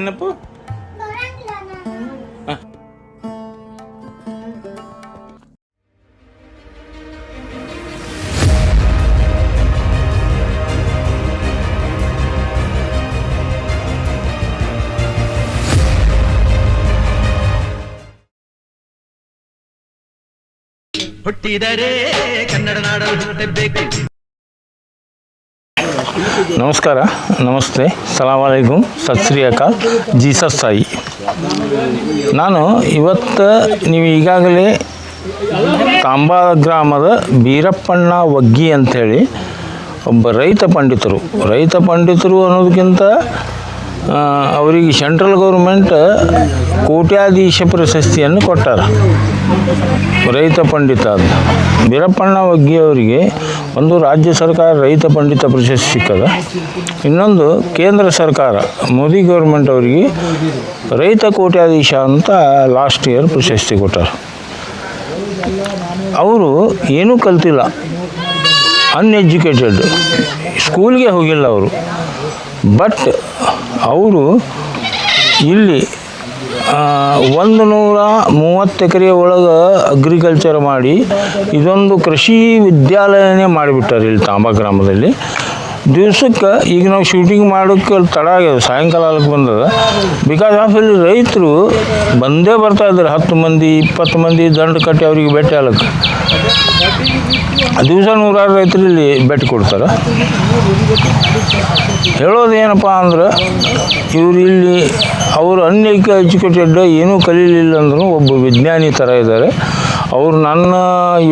ನೀ ಏನಪ್ಪ ಹ. ಹುಟ್ಟಿದರೆ ಕನ್ನಡ ನಾಡಲು ಹುಟ್ಟಬೇಕು ನಮಸ್ಕಾರ, ನಮಸ್ತೆ, ಸಲಾಮ್ ಅಲೈಕುಮ್ ಸತ್ ಶ್ರೀ ಅಕಾಲ್ ಜೀಸಸ್ ಸಾಯಿ ನಾನು ಇವತ್ತು ನೀವು ಈಗಾಗಲೇ ತಾಂಬಾ ಗ್ರಾಮದ ಬೀರಪ್ಪಣ್ಣ ವಗ್ಗಿ ಅಂಥೇಳಿ ಒಬ್ಬ ರೈತ ಪಂಡಿತರು. ರೈತ ಪಂಡಿತರು ಅನ್ನೋದಕ್ಕಿಂತ ಅವರಿಗೆ ಸೆಂಟ್ರಲ್ ಗೌರ್ಮೆಂಟ್ ಕೋಟ್ಯಾಧೀಶ ಪ್ರಶಸ್ತಿಯನ್ನು ಕೊಟ್ಟಾರ. ರೈತ ಪಂಡಿತ ಅಂತ. ಬೀರಪ್ಪಣ್ಣ ಒಗ್ಗಿ ಅವರಿಗೆ ಒಂದು ರಾಜ್ಯ ಸರ್ಕಾರ ರೈತ ಪಂಡಿತ ಪ್ರಶಸ್ತಿ ಸಿಕ್ಕದ. ಇನ್ನೊಂದು ಕೇಂದ್ರ ಸರ್ಕಾರ ಮೋದಿ ಗೌರ್ಮೆಂಟ್ ಅವರಿಗೆ ರೈತ ಕೋಟ್ಯಾಧೀಶ ಅಂತ ಲಾಸ್ಟ್ ಇಯರ್ ಪ್ರಶಸ್ತಿ ಕೊಟ್ಟಾರ. ಅವರು ಏನೂ ಕಲ್ತಿಲ್ಲ. ಅನ್ಎಜುಕೇಟೆಡ್ ಸ್ಕೂಲ್ಗೆ ಹೋಗಿಲ್ಲ ಅವರು. ಬಟ್ ಅವರು ಇಲ್ಲಿ ಒಂದು ನೂರ ಮೂವತ್ತು ಎಕರೆ ಒಳಗೆ ಅಗ್ರಿಕಲ್ಚರ್ ಮಾಡಿ, ಇದೊಂದು ಕೃಷಿ ವಿದ್ಯಾಲಯನೇ ಮಾಡಿಬಿಟ್ಟಾರೆ ಇಲ್ಲಿ ತಾಂಬಾ ಗ್ರಾಮದಲ್ಲಿ. ದಿವ್ಸಕ್ಕೆ ಈಗ ನಾವು ಶೂಟಿಂಗ್ ಮಾಡೋಕ್ಕೆ ತಡ ಆಗ್ಯದ, ಸಾಯಂಕಾಲ ಅಲ್ಲಿ ಬಂದದ. ಬಿಕಾಸ್ ಆಫ್ ಇಲ್ಲಿ ರೈತರು ಬಂದೇ ಬರ್ತಾ ಇದ್ದಾರೆ ಹತ್ತು ಮಂದಿ, ಇಪ್ಪತ್ತು ಮಂದಿ ದಂಡ ಕಟ್ಟಿ ಅವರಿಗೆ ಭೇಟಿ ಆಗಕ್ಕೆ ದಿವಸ ನೂರಾರು ರೈತರು ಇಲ್ಲಿ ಭೇಟಿ ಕೊಡ್ತಾರೆ. ಹೇಳೋದು ಏನಪ್ಪ ಅಂದ್ರೆ ಇವರು ಇಲ್ಲಿ ಅವರು ಅನೇಕ ಎಜುಕೇಟೆಡ್ ಏನೂ ಕಲೀಲಿಲ್ಲ ಅಂದ್ರೂ ಒಬ್ಬ ವಿಜ್ಞಾನಿ ಥರ ಇದ್ದಾರೆ. ಅವರು ನನ್ನ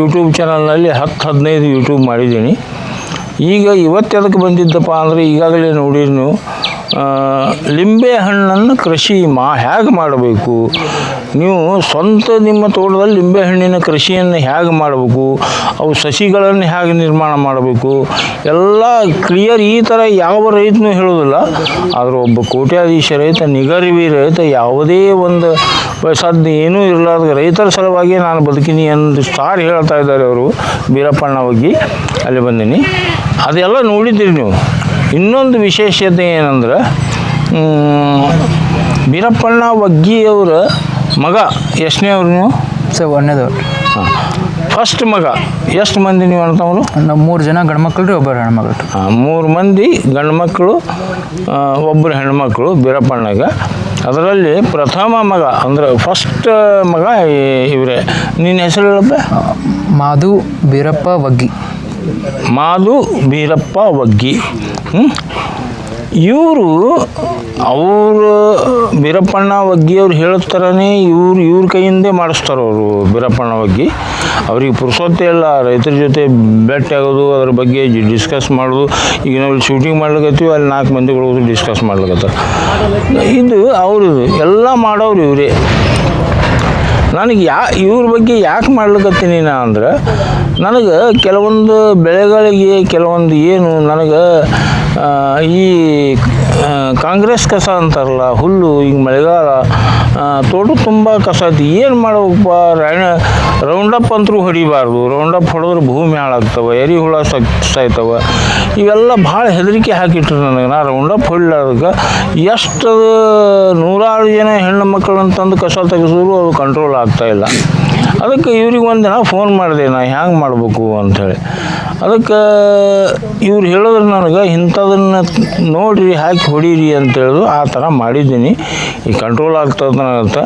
ಯೂಟ್ಯೂಬ್ ಚಾನಲ್ನಲ್ಲಿ ಹತ್ತು ಹದಿನೈದು ಯೂಟ್ಯೂಬ್ ಮಾಡಿದ್ದೀನಿ. ಈಗ ಇವತ್ತು ಎದಕ್ಕೆ ಬಂದಿದ್ದಪ್ಪ ಅಂದರೆ ಈಗಾಗಲೇ ನೋಡಿರಿ ಲಿಂಬೆ ಹಣ್ಣನ್ನು ಕೃಷಿ ಮಾ, ಹೇಗೆ ಮಾಡಬೇಕು? ನೀವು ಸ್ವಂತ ನಿಮ್ಮ ತೋಟದಲ್ಲಿ ಲಿಂಬೆ ಹಣ್ಣಿನ ಕೃಷಿಯನ್ನು ಹೇಗೆ ಮಾಡಬೇಕು? ಅವು ಸಸಿಗಳನ್ನು ಹೇಗೆ ನಿರ್ಮಾಣ ಮಾಡಬೇಕು? ಎಲ್ಲ ಕ್ಲಿಯರ್ ಈ ಥರ ಯಾವ ರೈತನೂ ಹೇಳೋದಿಲ್ಲ ಆದರೆ ಒಬ್ಬ ಕೋಟ್ಯಾಧೀಶ ರೈತ, ನಿಗರಿವಿ ರೈತ, ಯಾವುದೇ ಒಂದು ಸಾಧ್ಯ ಏನೂ ಇರಲಾರ್ದ ರೈತರ ಸಲುವಾಗಿ ನಾನು ಬದುಕಿನಿ ಎಂದು ಸ್ಟಾರ್ ಹೇಳ್ತಾ ಇದ್ದಾರೆ ಅವರು. ಬೀರಪ್ಪಣ್ಣ ಹೋಗಿ ಅಲ್ಲಿ ಬಂದೀನಿ. ಅದೆಲ್ಲ ನೋಡಿದ್ದೀರಿ ನೀವು. ಇನ್ನೊಂದು ವಿಶೇಷತೆ ಏನಂದ್ರೆ ಬೀರಪ್ಪಣ್ಣ ವಗ್ಗಿಯವರ ಮಗ ಎಷ್ಟನೇ ಅವ್ರು ನೀವು? ಸರ್ ಒಂದೇದವ್ರು ಹಾಂ. ಫಸ್ಟ್ ಮಗ ಎಷ್ಟು ಮಂದಿ ನೀವು ಅಂತವ್ರು ನಮ್ಮ ಮೂರು ಜನ ಗಂಡ್ಮಕ್ಳು ರೀ ಒಬ್ಬರು ಹೆಣ್ಮಕ್ಳು. ಹಾಂ ಮೂರು ಮಂದಿ ಗಂಡ್ಮಕ್ಳು ಒಬ್ಬರು ಹೆಣ್ಮಕ್ಳು ಬೀರಪ್ಪಣ್ಣಗ ಅದರಲ್ಲಿ ಪ್ರಥಮ ಮಗ ಅಂದ್ರೆ ಫಸ್ಟ್ ಮಗ ಇವರೇ. ನಿನ್ನ ಹೆಸರು ಹೇಳಪ್ಪ? ಮಾಧು ಬೀರಪ್ಪ ವಗ್ಗಿ ಮಾಧು ಬೀರಪ್ಪ ವಗ್ಗಿ ಇವರು ಅವರು ಬೀರಪ್ಪಣ್ಣ ಬಗ್ಗೆ ಅವ್ರು ಹೇಳ್ತಾರನೇ ಇವ್ರು ಇವ್ರ ಕೈಯಿಂದೇ ಮಾಡಿಸ್ತಾರೆ ಅವರು ಬೀರಪ್ಪಣ್ಣ ಒಗ್ಗಿ ಅವ್ರಿಗೆ ಪುರುಸೊತ್ತೆ ಇಲ್ಲ, ರೈತರ ಜೊತೆ ಭೇಟಿ ಆಗೋದು, ಅದ್ರ ಬಗ್ಗೆ ಡಿಸ್ಕಸ್ ಮಾಡೋದು. ಈಗ ನಾವು ಶೂಟಿಂಗ್ ಮಾಡ್ಲಿಕತ್ತೀವಿ, ಅಲ್ಲಿ ನಾಲ್ಕು ಮಂದಿಗಳು ಡಿಸ್ಕಸ್ ಮಾಡ್ಲಿಕತ್ತಾರ. ಇದು ಅವರು ಎಲ್ಲ ಮಾಡೋರು ಇವರೇ. ನನಗೆ ಯಾ, ಇವ್ರ ಬಗ್ಗೆ ಯಾಕೆ ಮಾಡ್ಲಿಕತ್ತೀನಿ ನಾ ಅಂದ್ರೆ, ನನಗೆ ಕೆಲವೊಂದು ಬೆಳೆಗಳಿಗೆ, ಕೆಲವೊಂದು ಏನು ನನಗೆ ಈ ಕಾಂಗ್ರೆಸ್ ಕಸ ಅಂತಾರಲ್ಲ, ಹುಲ್ಲು, ಹಿಂಗೆ ಮಳೆಗಾಲ ತೋಟ ತುಂಬ ಕಸ ಐತಿ. ಏನು ಮಾಡಬೇಕಪ್ಪ? ರೈಣ ರೌಂಡಪ್ ಅಂತರೂ ಹೊಡಿಬಾರ್ದು. ರೌಂಡಪ್ ಹೊಡೆದ್ರೆ ಭೂಮಿ ಹಾಳಾಗ್ತವೆ ಎರಿಹುಳ ಹುಳ ಸಾಯ್ತವೆ. ಇವೆಲ್ಲ ಭಾಳ ಹೆದರಿಕೆ ಹಾಕಿಟ್ರು ನನಗೆ. ನಾ ರೌಂಡಪ್ ಹೊಡಿಲಾರ್ದಕ್ಕೆ ಎಷ್ಟು ನೂರಾರು ಜನ ಹೆಣ್ಣು ಮಕ್ಕಳು ತಂದು ಕಸ ತೆಗೆಸಿದ್ರು, ಅದು ಕಂಟ್ರೋಲ್ ಆಗ್ತಾಯಿಲ್ಲ ಅದಕ್ಕೆ ಇವ್ರಿಗೆ ಒಂದು ಫೋನ್ ಮಾಡಿದೆ, ನಾ ಹ್ಯಾಂಗೆ ಮಾಡಬೇಕು ಅಂಥೇಳಿ ಅದಕ್ಕೆ ಇವ್ರು ಹೇಳಿದ್ರೆ ನನಗೆ ಇಂಥದನ್ನು ನೋಡಿರಿ ಹಾಕಿ ಹೊಡೀರಿ ಅಂತ ಹೇಳಿದ್ರು ಆ ಥರ ಮಾಡಿದ್ದೀನಿ. ಈ ಕಂಟ್ರೋಲ್ ಆಗ್ತದೆ ಅಂತ.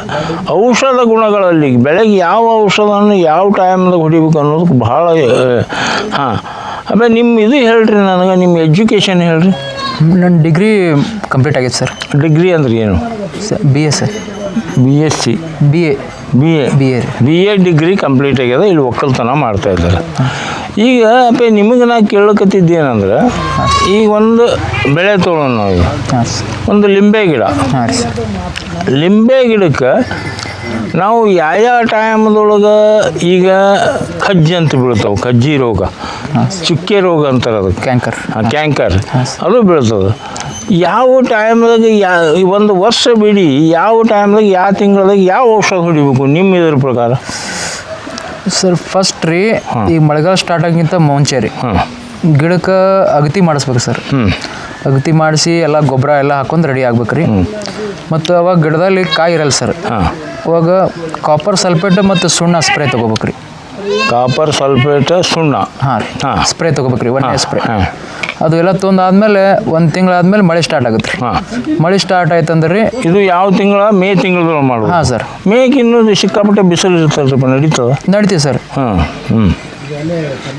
ಔಷಧ ಗುಣಗಳಲ್ಲಿ ಬೆಳಗ್ಗೆ ಯಾವ ಔಷಧವನ್ನು ಯಾವ ಟೈಮ್ದಾಗ ಹೊಡಿಬೇಕು ಅನ್ನೋದಕ್ಕೆ ಭಾಳ ಹಾಂ. ಆಮೇಲೆ ನಿಮ್ಮ ಇದು ಹೇಳ್ರಿ ನನಗೆ ನಿಮ್ಮ ಎಜುಕೇಷನ್ ಹೇಳ್ರಿ. ನನ್ನ ಡಿಗ್ರಿ ಕಂಪ್ಲೀಟ್ ಆಗೈತೆ ಸರ್ ಡಿಗ್ರಿ ಅಂದ್ರೆ ಏನು? B S sir B S C B A B A B A B A degree complete ಆಗ್ಯದ ಇಲ್ಲಿ ಒಕ್ಕಲ್ತನ ಮಾಡ್ತಾ ಇದ್ದಾರೆ. ಈಗ ಅಪ್ಪ ನಿಮಗೆ ನಾ ಕೇಳಕತ್ತಿದ್ದೇನಂದ್ರೆ ಈಗ ಒಂದು ಬೆಳೆ ತೊಗೊಳೋಣ ನಾವು ಈಗ. ಹಾಂ ಸರ್ ಒಂದು ಲಿಂಬೆ ಗಿಡ. ಹಾಂ ರೀ. ಸರ್ ಲಿಂಬೆ ಗಿಡಕ್ಕೆ ನಾವು ಯಾವ ಟೈಮ್ದೊಳಗೆ ಈಗ ಕಜ್ಜಿ ಅಂತ ಬೀಳ್ತಾವೆ ಕಜ್ಜಿ ರೋಗ. ಚುಕ್ಕೆ ರೋಗ ಅಂತಾರೆ ಅದು ಕ್ಯಾಂಕರ್ ಕ್ಯಾಂಕರ್ ಅದು ಬೀಳ್ತದೆ. ಯಾವ ಟೈಮ್ದಾಗ ಯಾ ಒಂದು ವರ್ಷ ಬಿಡಿ ಯಾವ ಟೈಮ್ದಾಗ ಯಾವ ತಿಂಗಳದಾಗ ಯಾವ ಔಷಧ ಹೊಡಿಬೇಕು ನಿಮ್ಮ ಇದ್ರ ಪ್ರಕಾರ? ಸರ್ ಫಸ್ಟ್ ರೀ ಈಗ ಮಳೆಗಾಲ ಸ್ಟಾರ್ಟ್ ಆಗಿಂತ ಮುಂಚೆ ರೀ. ಗಿಡಕ್ಕೆ ಅಗತಿ ಮಾಡಿಸ್ಬೇಕು ಸರ್. ಹ್ಞೂ ಅಗತಿ ಮಾಡಿಸಿ ಎಲ್ಲ ಗೊಬ್ಬರ ಎಲ್ಲ ಹಾಕೊಂಡು ರೆಡಿ ಆಗ್ಬೇಕು ರೀ. ಮತ್ತು ಅವಾಗ ಗಿಡದಲ್ಲಿ ಕಾಯಿ ಇರಲ್ಲ ಸರ್. ಅವಾಗ ಕಾಪರ್ ಸಲ್ಫೇಟ್ ಮತ್ತು ಸುಣ್ಣ ಸ್ಪ್ರೇ ತೊಗೋಬೇಕ್ರಿ ಕಾಪರ್ ಸಲ್ಫೇಟ್ ಸುಣ್ಣ. ಹಾಂ ರೀ ಹಾಂ. ಸ್ಪ್ರೇ ತೊಗೋಬೇಕ್ರಿ ಒಳ್ಳೆ ಸ್ಪ್ರೇ ಹಾಂ. ಅದು ಎಲ್ಲ ತೊಂದಾದ್ಮೇಲೆ ಒಂದು ತಿಂಗಳಾದ್ಮೇಲೆ ಮಳೆ ಸ್ಟಾರ್ಟ್ ಆಗುತ್ತೆ ರೀ. ಹಾಂ. ಮಳೆ ಸ್ಟಾರ್ಟ್ ಆಯ್ತಂದ್ರೆ ರೀ ಇದು ಯಾವ ತಿಂಗಳ? ಮೇ ತಿಂಗಳು ಮಾಡೋದು ಹಾಂ ಸರ್ ಮೇಕ್ ಇನ್ನೂ ಸಿಕ್ಕಾಪಟ್ಟೆ ಬಿಸಿಲು ಇರ್ತದಪ್ಪ ನಡೀತದ? ನಡೀತೀವಿ ಸರ್ ಹಾಂ ಹ್ಞೂ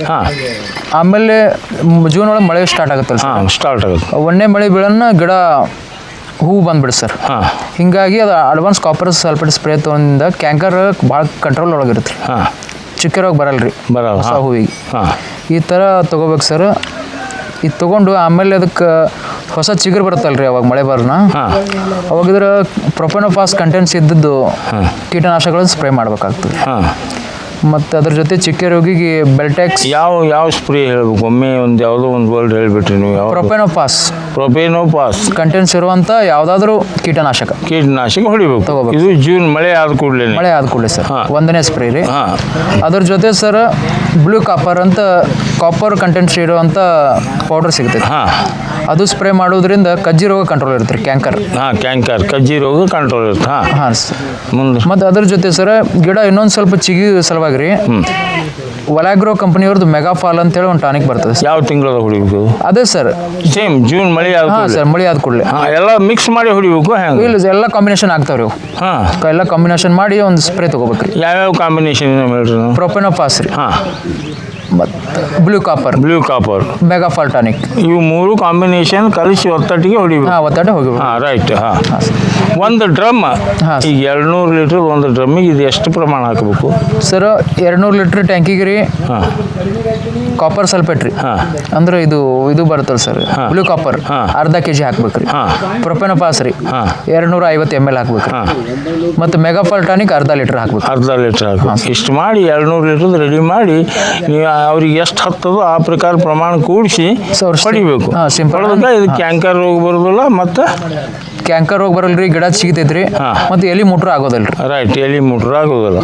ಹಾಂ. ಆಮೇಲೆ ಜೂನ್ ಒಳಗೆ ಮಳೆ ಸ್ಟಾರ್ಟ್ ಆಗುತ್ತಲ್ಲ ಸರ್ ಹಾಂ ಸ್ಟಾರ್ಟ್ ಆಗುತ್ತೆ. ಒಣ್ಣೆ ಮಳೆ ಬೀಳನ್ನ ಗಿಡ ಹೂ ಬಂದ್ಬಿಡು ಸರ್ ಹಾಂ. ಹಿಂಗಾಗಿ ಅದು ಅಡ್ವಾನ್ಸ್ ಕಾಪರ್ ಸಲ್ಫೇಟ್ ಸ್ಪ್ರೇ ತೊಗೊಂಡಿಂದ ಕ್ಯಾಂಕರ್ ಭಾಳ ಕಂಟ್ರೋಲ್ ಒಳಗಿರುತ್ತೆ ಹಾಂ. ಚಿಕ್ಕ ರೋಗ ಬರಲ್ಲ ರೀ ಬರಲ್ಲ ಹೊಸ ಹಾಂ. ಹೂವಿಗೆ. ಹಾಂ. ಈ ಥರ ತೊಗೋಬೇಕು ಸರ್ ಇದು ತೊಗೊಂಡು ಆಮೇಲೆ ಅದಕ್ಕೆ ಹೊಸ ಚಿಗುರು ಬರುತ್ತಲ್ಲ ರೀ ಅವಾಗ ಮಳೆ ಬರೋಣ. ಹಾಂ. ಅವಾಗ ಇದ್ರ ಪ್ರೊಪೆನೋಫಾಸ್ ಕಂಟೆಂಟ್ಸ್ ಇದ್ದದ್ದು ಕೀಟನಾಶಕಗಳನ್ನು ಸ್ಪ್ರೇ ಮಾಡಬೇಕಾಗ್ತದೆ. ಹಾಂ. ಮತ್ತು ಅದ್ರ ಜೊತೆ ಚಿಕ್ಕ ರೋಗಿಗೆ ಬೆಲ್ಟೆಕ್ಸ್ ಯಾವ ಯಾವ ಸ್ಪ್ರೇ ಹೇಳ್ಬೇಕು? ಒಮ್ಮೆ ಒಂದು ಯಾವುದೋ ಒಂದು ವರ್ಡ್ ಹೇಳಿಬಿಟ್ರಿ ನೀವು ಯಾವ ಪ್ರೊಪೆನೋಪಾಸ್ ಪ್ರೊಪೇನೋಪಾಸ್ ಕಂಟೆಂಟ್ಸ್ ಇರುವಂಥ ಯಾವುದಾದ್ರೂ ಕೀಟನಾಶಕ. ಕೀಟನಾಶಕ ಹೊಡಿಬೇಕು. ತಗೋಬೇಕು. ಇದು ಜೂನ್ ಮಳೆ ಆದ ಕೂಡಲೇ ಮಳೆ ಆದ ಕೂಡಲೇ ಸರ್. ಹಾ. ಒಂದನೇ ಸ್ಪ್ರೇ ರೀ. ಹಾಂ. ಅದ್ರ ಜೊತೆ ಸರ್ ಬ್ಲೂ ಕಾಪರ್ ಅಂತ ಕಾಪರ್ ಕಂಟೆಂಟ್ಸ್ ಇರುವಂಥ ಪೌಡರ್ ಸಿಗುತ್ತೆ. ಹಾಂ. ಅದು ಸ್ಪ್ರೇ ಮಾಡೋದ್ರಿಂದ ಕಜ್ಜಿ ರೋಗ ಕಂಟ್ರೋಲ್ ಇರುತ್ತೆ ಕ್ಯಾಂಕರ್ ಹಾಂ ಕ್ಯಾಂಕರ್ ಕಜ್ಜಿ ರೋಗ ಕಂಟ್ರೋಲ್ ಇರುತ್ತೆ ಹಾಂ. ಹಾಂ ಸರ್ ಮುಂದೆ. ಮತ್ತು ಅದ್ರ ಜೊತೆ ಸರ್ ಗಿಡ ಇನ್ನೊಂದು ಸ್ವಲ್ಪ ಚಿಗಿ ಸಲುವಾಗಿ ರೀ. ಒಲಾಗ್ರೋ ಕಂಪ್ನಿಯವ್ರದ್ದು ಮೆಗಾಫಾಲ್ ಅಂತೇಳಿ ಒಂದು ಟಾನಿಕ್ ಬರ್ತದೆ ಸರ್ ಯಾವ ತಿಂಗಳದ ಹೊಡಿಬೇಕು? ಅದೇ ಸರ್ ಸೇಮ್ ಜೂನ್ ಮಳೆ ಹಾಂ ಸರ್ ಮಳೆ ಆದ ಕೂಡಲೇ. ಎಲ್ಲ ಮಿಕ್ಸ್ ಮಾಡಿ ಹೊಡಿಬೇಕು ಹೆಂಗೆ? ಇಲ್ಲ ಎಲ್ಲ ಕಾಂಬಿನೇಷನ್ ಆಗ್ತಾವ್ರಿ ಅವು. ಹಾಂ. ಎಲ್ಲ ಕಾಂಬಿನೇಷನ್ ಮಾಡಿ ಒಂದು ಸ್ಪ್ರೇ ತಗೋಬೇಕ್ರಿ. ಯಾವ್ಯಾವ ಕಾಂಬಿನೇಷನ್ ಹೇಳ್ರಿ ಪ್ರೊಪೆನೋಫಾಸ್ ರೀ. ಹಾಂ. ಮತ್ತು blue copper blue copper Megafol tonic ಇವು ಮೂರು ಕಾಂಬಿನೇಷನ್ ಕಲಿಸಿ ಒತ್ತಟ್ಟಿಗೆ ಹೊಡಿಬೇಕು. ಹಾಂ ಒತ್ತಾಟ ಹೋಗಿ ಹಾಂ ರೈಟ್ ಹಾಂ. ಹಾಂ ಒಂದು ಡ್ರಮ್ ಹಾಂ ಈಗ ಎರಡ್ನೂರು ಲೀಟರ್ ಒಂದು ಡ್ರಮ್ಮಿಗೆ ಇದು ಎಷ್ಟು ಪ್ರಮಾಣ ಹಾಕಬೇಕು? ಸರ್ ಎರಡ್ನೂರು ಲೀಟ್ರ್ ಟ್ಯಾಂಕಿಗೆ ರೀ ಹಾಂ. ಕಾಪರ್ ಸಲ್ಫೇಟ್ ರೀ. ಹಾಂ. ಅಂದ್ರೆ ಇದು ಇದು ಬರುತ್ತಲ್ಲ ಸರ್ ಹಾ. ಬ್ಲೂ ಕಾಪರ್ ಹಾ. ಅರ್ಧ ಕೆ ಜಿ ಹಾಕ್ಬೇಕ್ರಿ ಹಾಂ. ಪ್ರೊಪೆನೋಪಾಸ್ ರೀ. ಹಾಂ. ಎರಡುನೂರ ಐವತ್ತು ಎಂ ಎಲ್ ಹಾಕ್ಬೇಕ್ರಿ ಹಾಂ. ಮತ್ತು ಮೆಗಾಫಾಲ್ ಟಾನಿಕ್ ಅರ್ಧ ಲೀಟ್ರ್ ಹಾಕ್ಬೇಕು. ಅರ್ಧ ಲೀಟ್ರ್ ಹಾಕು ಇಷ್ಟು ಮಾಡಿ ಎರಡ್ನೂರು ಲೀಟ್ರದ್ದು ರೆಡಿ ಮಾಡಿ ನೀವು ಅವ್ರಿಗೆ ಎಷ್ಟು ಹತ್ತದೋ ಆ ಪ್ರಕಾರ ಪ್ರಮಾಣ ಕೂಡಿಸಿ ಪಡಿಬೇಕು. ಹೊಡಿಬೇಕು ಹಾ. ಹೊಡೆದ್ರೆ ಇದು ಕ್ಯಾಂಕರ್ ರೋಗ ಬರೋದಿಲ್ಲ ಮತ್ತು ಕ್ಯಾಂಕರ್ ರೋಗ ಬರಲ್ರಿ ಗಿಡ ಸಿಗ್ತೈತ್ರಿ. ಮತ್ತೆ ಎಲಿ ಮುಟ್ರ ಆಗೋದಲ್ರಿ. ರೈಟ್ ಎಲಿ ಮುಟ್ರ ಆಗೋದಿಲ್ಲ.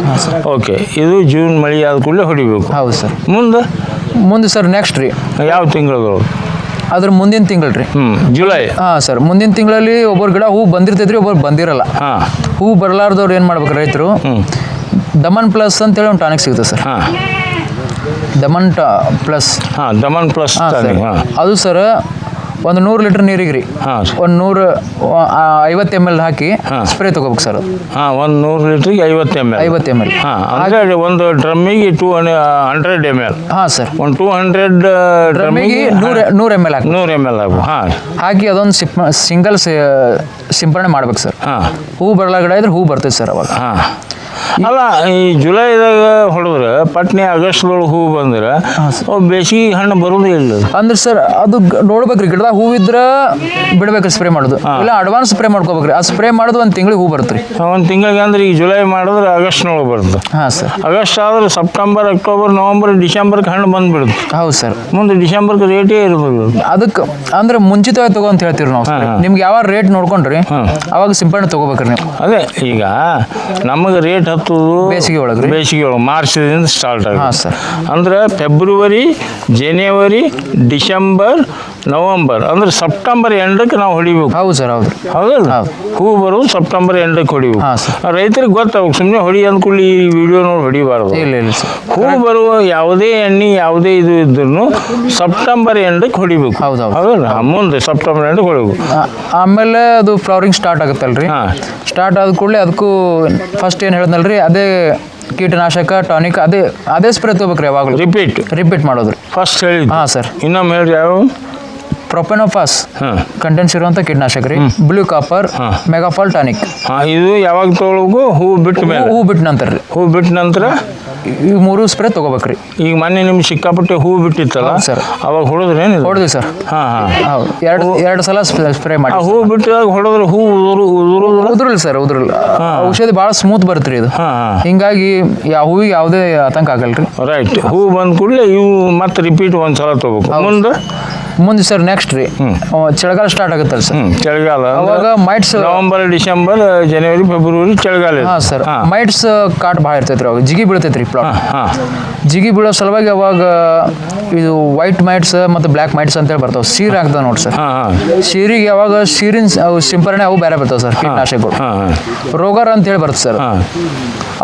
ಓಕೆ ಇದು ಜೂನ್ ಮಳೆ ಆದ ಕೂಡಲೇ ಹೊಡಿಬೇಕು. ಹೌದು ಸರ್. ಮುಂದೆ? ಮುಂದೆ ಸರ್ ನೆಕ್ಸ್ಟ್ ರೀ. ಯಾವ ತಿಂಗಳದೊಳಗೆ ಅದ್ರ ಮುಂದಿನ ತಿಂಗಳು ರೀ ಜುಲೈ ಹಾಂ ಸರ್. ಮುಂದಿನ ತಿಂಗಳಲ್ಲಿ ಒಬ್ಬರು ಗಿಡ ಹೂ ಬಂದಿರ್ತೈತ್ರಿ ಒಬ್ಬರು ಬಂದಿರಲ್ಲ. ಹಾಂ. ಬರಲಾರ್ದವ್ರು ಏನು ಮಾಡ್ಬೇಕು ರೈತರು? ದಮನ್ ಪ್ಲಸ್ ಅಂತೇಳಿ ಒಂದು ಟಾನಿಕ್ ಸಿಗುತ್ತೆ ಸರ್. ಹಾಂ. ದಮನ್ ಟಾ ಪ್ಲಸ್. ಹಾಂ ದಮನ್ ಪ್ಲಸ್ ಹಾಂ ಅದು ಸರ್ ಒಂದು ನೂರು ಲೀಟರ್ ನೀರಿಗೆ ರೀ ಹಾಂ ಒಂದು ನೂರು ಐವತ್ತು ಎಂ ಎಲ್ ಹಾಕಿ. ಸ್ಪ್ರೇ ತಗೋಬೇಕು ಸರ್. ಹಾಂ ಒಂದು ನೂರು ಲೀಟ್ರಿಗೆ ಐವತ್ತು ಎಂ ಎಲ್ ಐವತ್ತು ಎಂ ಎಲ್ ಹಾಂ ಹಾಗಾಗಿ ಒಂದು ಡ್ರಮ್ಮಿಗೆ ಟೂ ಹಂಡ್ರೆಡ್ ಎಂ ಎಲ್ ಹಾಂ ಸರ್. ಒಂದು ಟೂ ಹಂಡ್ರೆಡ್ ಡ್ರಮ್ಮಿಗೆ ನೂರು ನೂರು ಎಂ ಎಲ್ ಹಾಕಿ ನೂರು ಎಂ ಎಲ್ ಆಗು ಹಾಂ. ಹಾಕಿ ಅದೊಂದು ಸಿಪ್ ಸಿಂಗಲ್ ಸಿಂಪರಣೆ ಮಾಡ್ಬೇಕು ಸರ್. ಹಾಂ. ಹೂ ಬರಲಾಗಡೆ ಗಿಡ ಇದ್ರೆ ಹೂ ಬರ್ತೈತೆ ಸರ್ ಅವಾಗ. ಹಾಂ. ಅಲ್ಲ ಈ ಜುಲೈದಾಗ ಹೊಡೆದ್ರೆ ಪಟ್ನೆ ಆಗಸ್ಟ್ದೊಳಗೆ ಹೂ ಬಂದ್ರೆ ಅವು ಬೇಸಿಗೆ ಹಣ್ಣು ಬರೋದೇ ಇಲ್ಲ ಅಂದ್ರೆ ಸರ್ ಅದು ನೋಡ್ಬೇಕ್ರಿ ಗಿಡದಾಗ ಹೂ ಇದ್ರೆ ಬಿಡ್ಬೇಕು ಸ್ಪ್ರೇ ಮಾಡೋದು. ಇಲ್ಲ ಅಡ್ವಾನ್ಸ್ ಸ್ಪ್ರೇ ಮಾಡ್ಕೋಬೇಕ್ರಿ. ಆ ಸ್ಪ್ರೇ ಮಾಡೋದು ಒಂದು ತಿಂಗಳಿಗೆ ಹೂ ಬರುತ್ತೆ ಒಂದು ತಿಂಗಳಿಗೆ ಅಂದ್ರೆ ಈಗ ಜುಲೈ ಮಾಡಿದ್ರೆ ಆಗಸ್ಟ್ನೊಳಗೆ ಬರುತ್ತೆ ಹಾಂ ಸರ್. ಆಗಸ್ಟ್ ಆದ್ರೆ ಸೆಪ್ಟೆಂಬರ್ ಅಕ್ಟೋಬರ್ ನವಂಬರ್ ಡಿಸೆಂಬರ್ಗೆ ಹಣ್ಣು ಬಂದ್ಬಿಡುತ್ತೆ. ಹೌದು ಸರ್. ಮುಂದೆ ಡಿಸೆಂಬರ್ಗೆ ರೇಟೇ ಇರೋದಿಲ್ಲ ಅದಕ್ಕೆ ಅಂದ್ರೆ ಮುಂಚಿತವಾಗಿ ತಗೋ ಅಂತ ಹೇಳ್ತೀವಿ ನಾವು. ನಿಮ್ಗೆ ಯಾವ ರೇಟ್ ನೋಡ್ಕೊಂಡ್ರಿ. ಅವಾಗ ಸಿಂಪರಣೆ ತಗೋಬೇಕ್ರಿ ನೀವು. ಅದೇ ಈಗ ನಮಗೆ ರೇಟ್ ಹತ್ತುದು ಬೇಸಿಗೆ ಒಳಗೆ ರೀ? ಬೇಸಿಗೆ ಒಳಗೆ ಮಾರ್ಚ್ದಿಂದ ಸ್ಟಾರ್ಟ್ ಹಾಂ ಆಗುತ್ತೆ ಸರ್. ಅಂದ್ರೆ ಫೆಬ್ರವರಿ ಜನವರಿ ಡಿಸೆಂಬರ್ ನವಂಬರ್ ಅಂದ್ರೆ ಸೆಪ್ಟೆಂಬರ್ ಎಂಡಕ್ಕೆ ನಾವು ಹೊಡಿಬೇಕು. ಹೌದು ಸರ್ ಹೌದು. ಹೌದಲ್ಲ ಹೌದು. ಹೂ ಬರೋದು ಸೆಪ್ಟೆಂಬರ್ ಎಂಡಕ್ಕೆ ಹೊಡಿಬೇಕು. ಹಾಂ, ಸರ್. ರೈತರಿಗೆ ಗೊತ್ತಾಗ ಸುಮ್ಮನೆ ಹೊಡಿ ಅಂದ್ಕೊಳ್ಳಿ ಈ ವಿಡಿಯೋ ನೋಡಿ ಹೊಡಿಬಾರ್ದು. ಇಲ್ಲ ಇಲ್ಲ ಸರ್. ಹೂ ಬರುವ ಯಾವುದೇ ಎಣ್ಣೆ ಯಾವುದೇ ಇದು ಇದ್ರೂ ಸೆಪ್ಟೆಂಬರ್ ಎಂಡಕ್ಕೆ ಹೊಡಿಬೇಕು. ಹೌದು, ಹೌದು. ಹೌದಲ್ಲ ಮುಂದೆ ಸೆಪ್ಟೆಂಬರ್ ಎಂಡಕ್ಕೆ ಹೊಡಿಬೇಕು. ಆ- ಆಮೇಲೆ ಅದು ಫ್ಲವರಿಂಗ್ ಸ್ಟಾರ್ಟ್ ಆಗುತ್ತಲ್ರಿ? ಹಾಂ. ಸ್ಟಾರ್ಟ್ ಆದ ಕೂಡಲೇ ಅದಕ್ಕೂ ಫಸ್ಟ್ ಏನು ಹೇಳಿದ್ನಲ್ರಿ ಅದೇ ಕೀಟನಾಶಕ ಟಾನಿಕ್ ಅದೇ ಅದೇ ಸ್ಪ್ರೇ ತಗೋಬೇಕ್ರಿ ಯಾವಾಗಲೂ. ರಿಪೀಟ್ ರಿಪೀಟ್ ಮಾಡೋದ್ರಿ. ಫಸ್ಟ್ ಹೇಳಿ ಹಾಂ ಸರ್ ಇನ್ನೊಮ್ಮೆ ಹೇಳ್ರಿ ಯಾವ ಪ್ರೊಪೆನೋಫಾಸ್ ಕಂಟೆನ್ಸ್ ಕಂಟೆಂಟ್ಸ್ ಇರುವಂಥ ಕೀಟನಾಶಕ ರೀ ಬ್ಲೂ ಕಾಪರ್ ಹಾಂ. ಮೆಗಾಫಾಲ್ ಟಾನಿಕ್ ಹಾಂ ಇದು ಯಾವಾಗ ತೊಗೊಳಗು ಹೂ ಬಿಟ್ಟ ಮೇಲೆ. ಹೂ ಬಿಟ್ಟ ನಂತರ ರೀ ಹೂ ಬಿಟ್ಟ ನಂತರ? ಈ ಮೂರು ಸ್ಪ್ರೇ ತಗೋಬೇಕ್ರಿ. ಈಗ ಮೊನ್ನೆ ನಿಮ್ಗೆ ಸಿಕ್ಕಾಪಟ್ಟೆ ಹೂ ಬಿಟ್ಟಿತ್ತಲ್ಲ? ಸರ್. ಅವಾಗ ಹೊಡೆದ್ರೇನಿಲ್ಲ ಹೊಡೆದ್ವಿ ಸರ್. ಹಾಂ ಹಾಂ. ಎರಡು ಎರಡು ಸಲ ಸ್ಪ್ರೇ ಮಾಡಿ ಹೂ ಬಿಟ್ಟಾಗ ಹೊಡೆದ್ರೆ ಹೂ ಉದುರು ಉದುರು ಉದುರಲ್ಲ ಸರ್ ಉದುರಲ್ಲ ಔಷಧಿ ಭಾಳ ಸ್ಮೂತ್ ಬರುತ್ತೆ ಇದು. ಹಿಂಗಾಗಿ ಯಾವ ಹೂವಿಗೆ ಯಾವುದೇ ಆತಂಕ ಆಗಲ್ರಿ. ರೈಟ್ ಹೂ ಬಂದ ಕೂಡಲೇ ಇವು ಮತ್ತೆ ರಿಪೀಟ್ ಒಂದು ಸಲ ತೊಗೋಬೇಕು ಮುಂದೆ? ಮುಂದೆ ಸರ್ ನೆಕ್ಸ್ಟ್ ರೀ. ಚಳಿಗಾಲ ಸ್ಟಾರ್ಟ್ ಆಗುತ್ತಲ್ಲ ಸರ್. ಚಳಿಗಾಲ ಅವಾಗ ಮೈಟ್ಸ್ ನವೆಂಬರ್ ಡಿಸೆಂಬರ್ ಜನವರಿ ಫೆಬ್ರವರಿ ಚಳಿಗಾಲ. ಹಾ ಸರ್. ಮೈಟ್ಸ್ ಕಾಟ್ ಭಾಳ ಇರ್ತೈತ್ರಿ ಅವಾಗ. ಜಿಗಿ ಬೀಳ್ತೈತ್ರಿ ಪ್ಲಾಟ್ ಹಾ ಜಿಗಿ ಬೀಳೋ ಸಲುವಾಗಿ ಅವಾಗ ಇದು ವೈಟ್ ಮೈಟ್ಸ್ ಮತ್ತು ಬ್ಲ್ಯಾಕ್ ಮೈಟ್ಸ್ ಅಂತೇಳಿ ಬರ್ತಾವೆ. ಸೀರ್ ಆಗ್ತಾವೆ ನೋಡಿ ಸರ್. ಸೀರಿಗೆ ಯಾವಾಗ ಸೀರಿನ ಸಿಂಪರಣೆ ಅವು ಬೇರೆ ಬರ್ತಾವೆ ಸರ್ ಕೀಟನಾಶಕಗಳು. ರೋಗರ್ ಅಂತ ಹೇಳಿ ಬರುತ್ತೆ ಸರ್.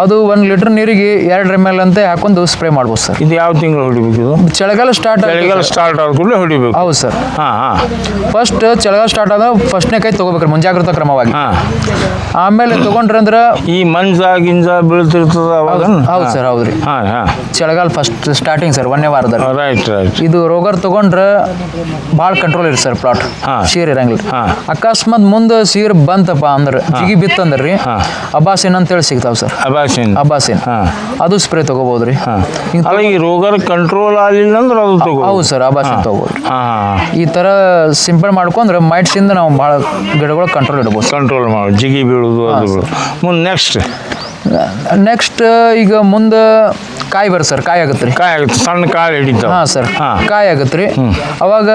ಅದು ಒಂದು ಲೀಟರ್ ನೀರಿಗೆ ಎರಡು ಎಂ ಎಲ್ ಅಂತ ಹಾಕೊಂಡು ಸ್ಪ್ರೇ ಮಾಡ್ಬೋದು ಸರ್. ಇದು ಯಾವ ತಿಂಗಳು ಹೊಡಿಬೇಕು ಚಳಿಗಾಲ ಸ್ಟಾರ್ಟ್ ಚಳಿಗಾಲ ಸ್ಟಾರ್ಟ್ ಆದ ಕೂಡಲೇ ಹೊಡಿಬೇಕು. ಹೌದು ಸರ್. ಹಾಂ ಹಾಂ. ಫಸ್ಟ್ ಚಳಿಗಾಲ ಸ್ಟಾರ್ಟ್ ಆದ ಫಸ್ಟ್ನೇ ಕೈ ತಗೋಬೇಕ್ರಿ ಮುಂಜಾಗ್ರತಾ ಕ್ರಮವಾಗಿ. ಹಾ. ಆಮೇಲೆ ತಗೊಂಡ್ರಿ ಅಂದ್ರೆ ಈ ಮಂಜ ಗಿಂಜ ಬೀಳ್ತಿರ್ತದ ಅವಾಗ? ಹೌದು ಸರ್ ಹೌದು ರೀ. ಹಾ ಹಾ. ಚಳಿಗಾಲ ಫಸ್ಟ್ ಸ್ಟಾರ್ಟಿಂಗ್ ಸರ್ ಒಂದೇ ವಾರದಲ್ಲಿ. ರೈಟ್ ರೈಟ್ ಇದು ರೋಗರ್ ತಗೊಂಡ್ರೆ ಭಾಳ ಕಂಟ್ರೋಲ್ ಇರಿ ಸರ್ ಪ್ಲಾಟ್. ಸೀರ್ ಇರಂಗಿಲ್ಲ. ಅಕಸ್ಮಾತ್ ಮುಂದೆ ಸೀರ್ ಬಂತಪ್ಪ ಅಂದ್ರೆ ಜಿಗಿ ಬಿತ್ತಂದ್ರೆ ಅಬಾಸಿನ್ ಅಬಾಸಿನ್ ಅಂತೇಳಿ ಸಿಗ್ತಾವೆ ಸರ್. ಅಬಾಸಿನ್. ಅಬಾಸಿನ್. ಅದು ಸ್ಪ್ರೇ ತಗೋಬಹುದ್ರಿ ಈ ರೋಗರ್ ಕಂಟ್ರೋಲ್ ಆಗಿಲ್ಲ ಅಂದ್ರೆ ಅದು ತಗೋ ಹೌದು ಸರ್ ಅಬಾಸಿನ್ ತಗೋಬೋದು ಹಾ ಈ ಥರ ಸಿಂಪಲ್ ಮಾಡ್ಕೊಂಡ್ರೆ ಮೈಟ್ಸಿಂದ ನಾವು ಭಾಳ ಗಿಡಗಳು ಕಂಟ್ರೋಲ್ ಇಡ್ಬೋದು. ಕಂಟ್ರೋಲ್ ಮಾಡಿ ಜಿಗಿ ಬೀಳುದು ಅದು. ಬೀಳುದು ಮುಂದೆ ನೆಕ್ಸ್ಟ್ ನೆಕ್ಸ್ಟ್ ಈಗ ಮುಂದೆ ಕಾಯಿ ಬರ್ ಸರ್ ಕಾಯಿ ಆಗತ್ತೆ ರೀ ಕಾಯಿ ಆಗುತ್ತೆ ಸಣ್ಣ ಕಾಳು ಹಿಡಿತಾವ. ಹಾಂ ಸರ್ ಹಾಂ. ಕಾಯಿ ಆಗತ್ತೆ ರೀ ಅವಾಗ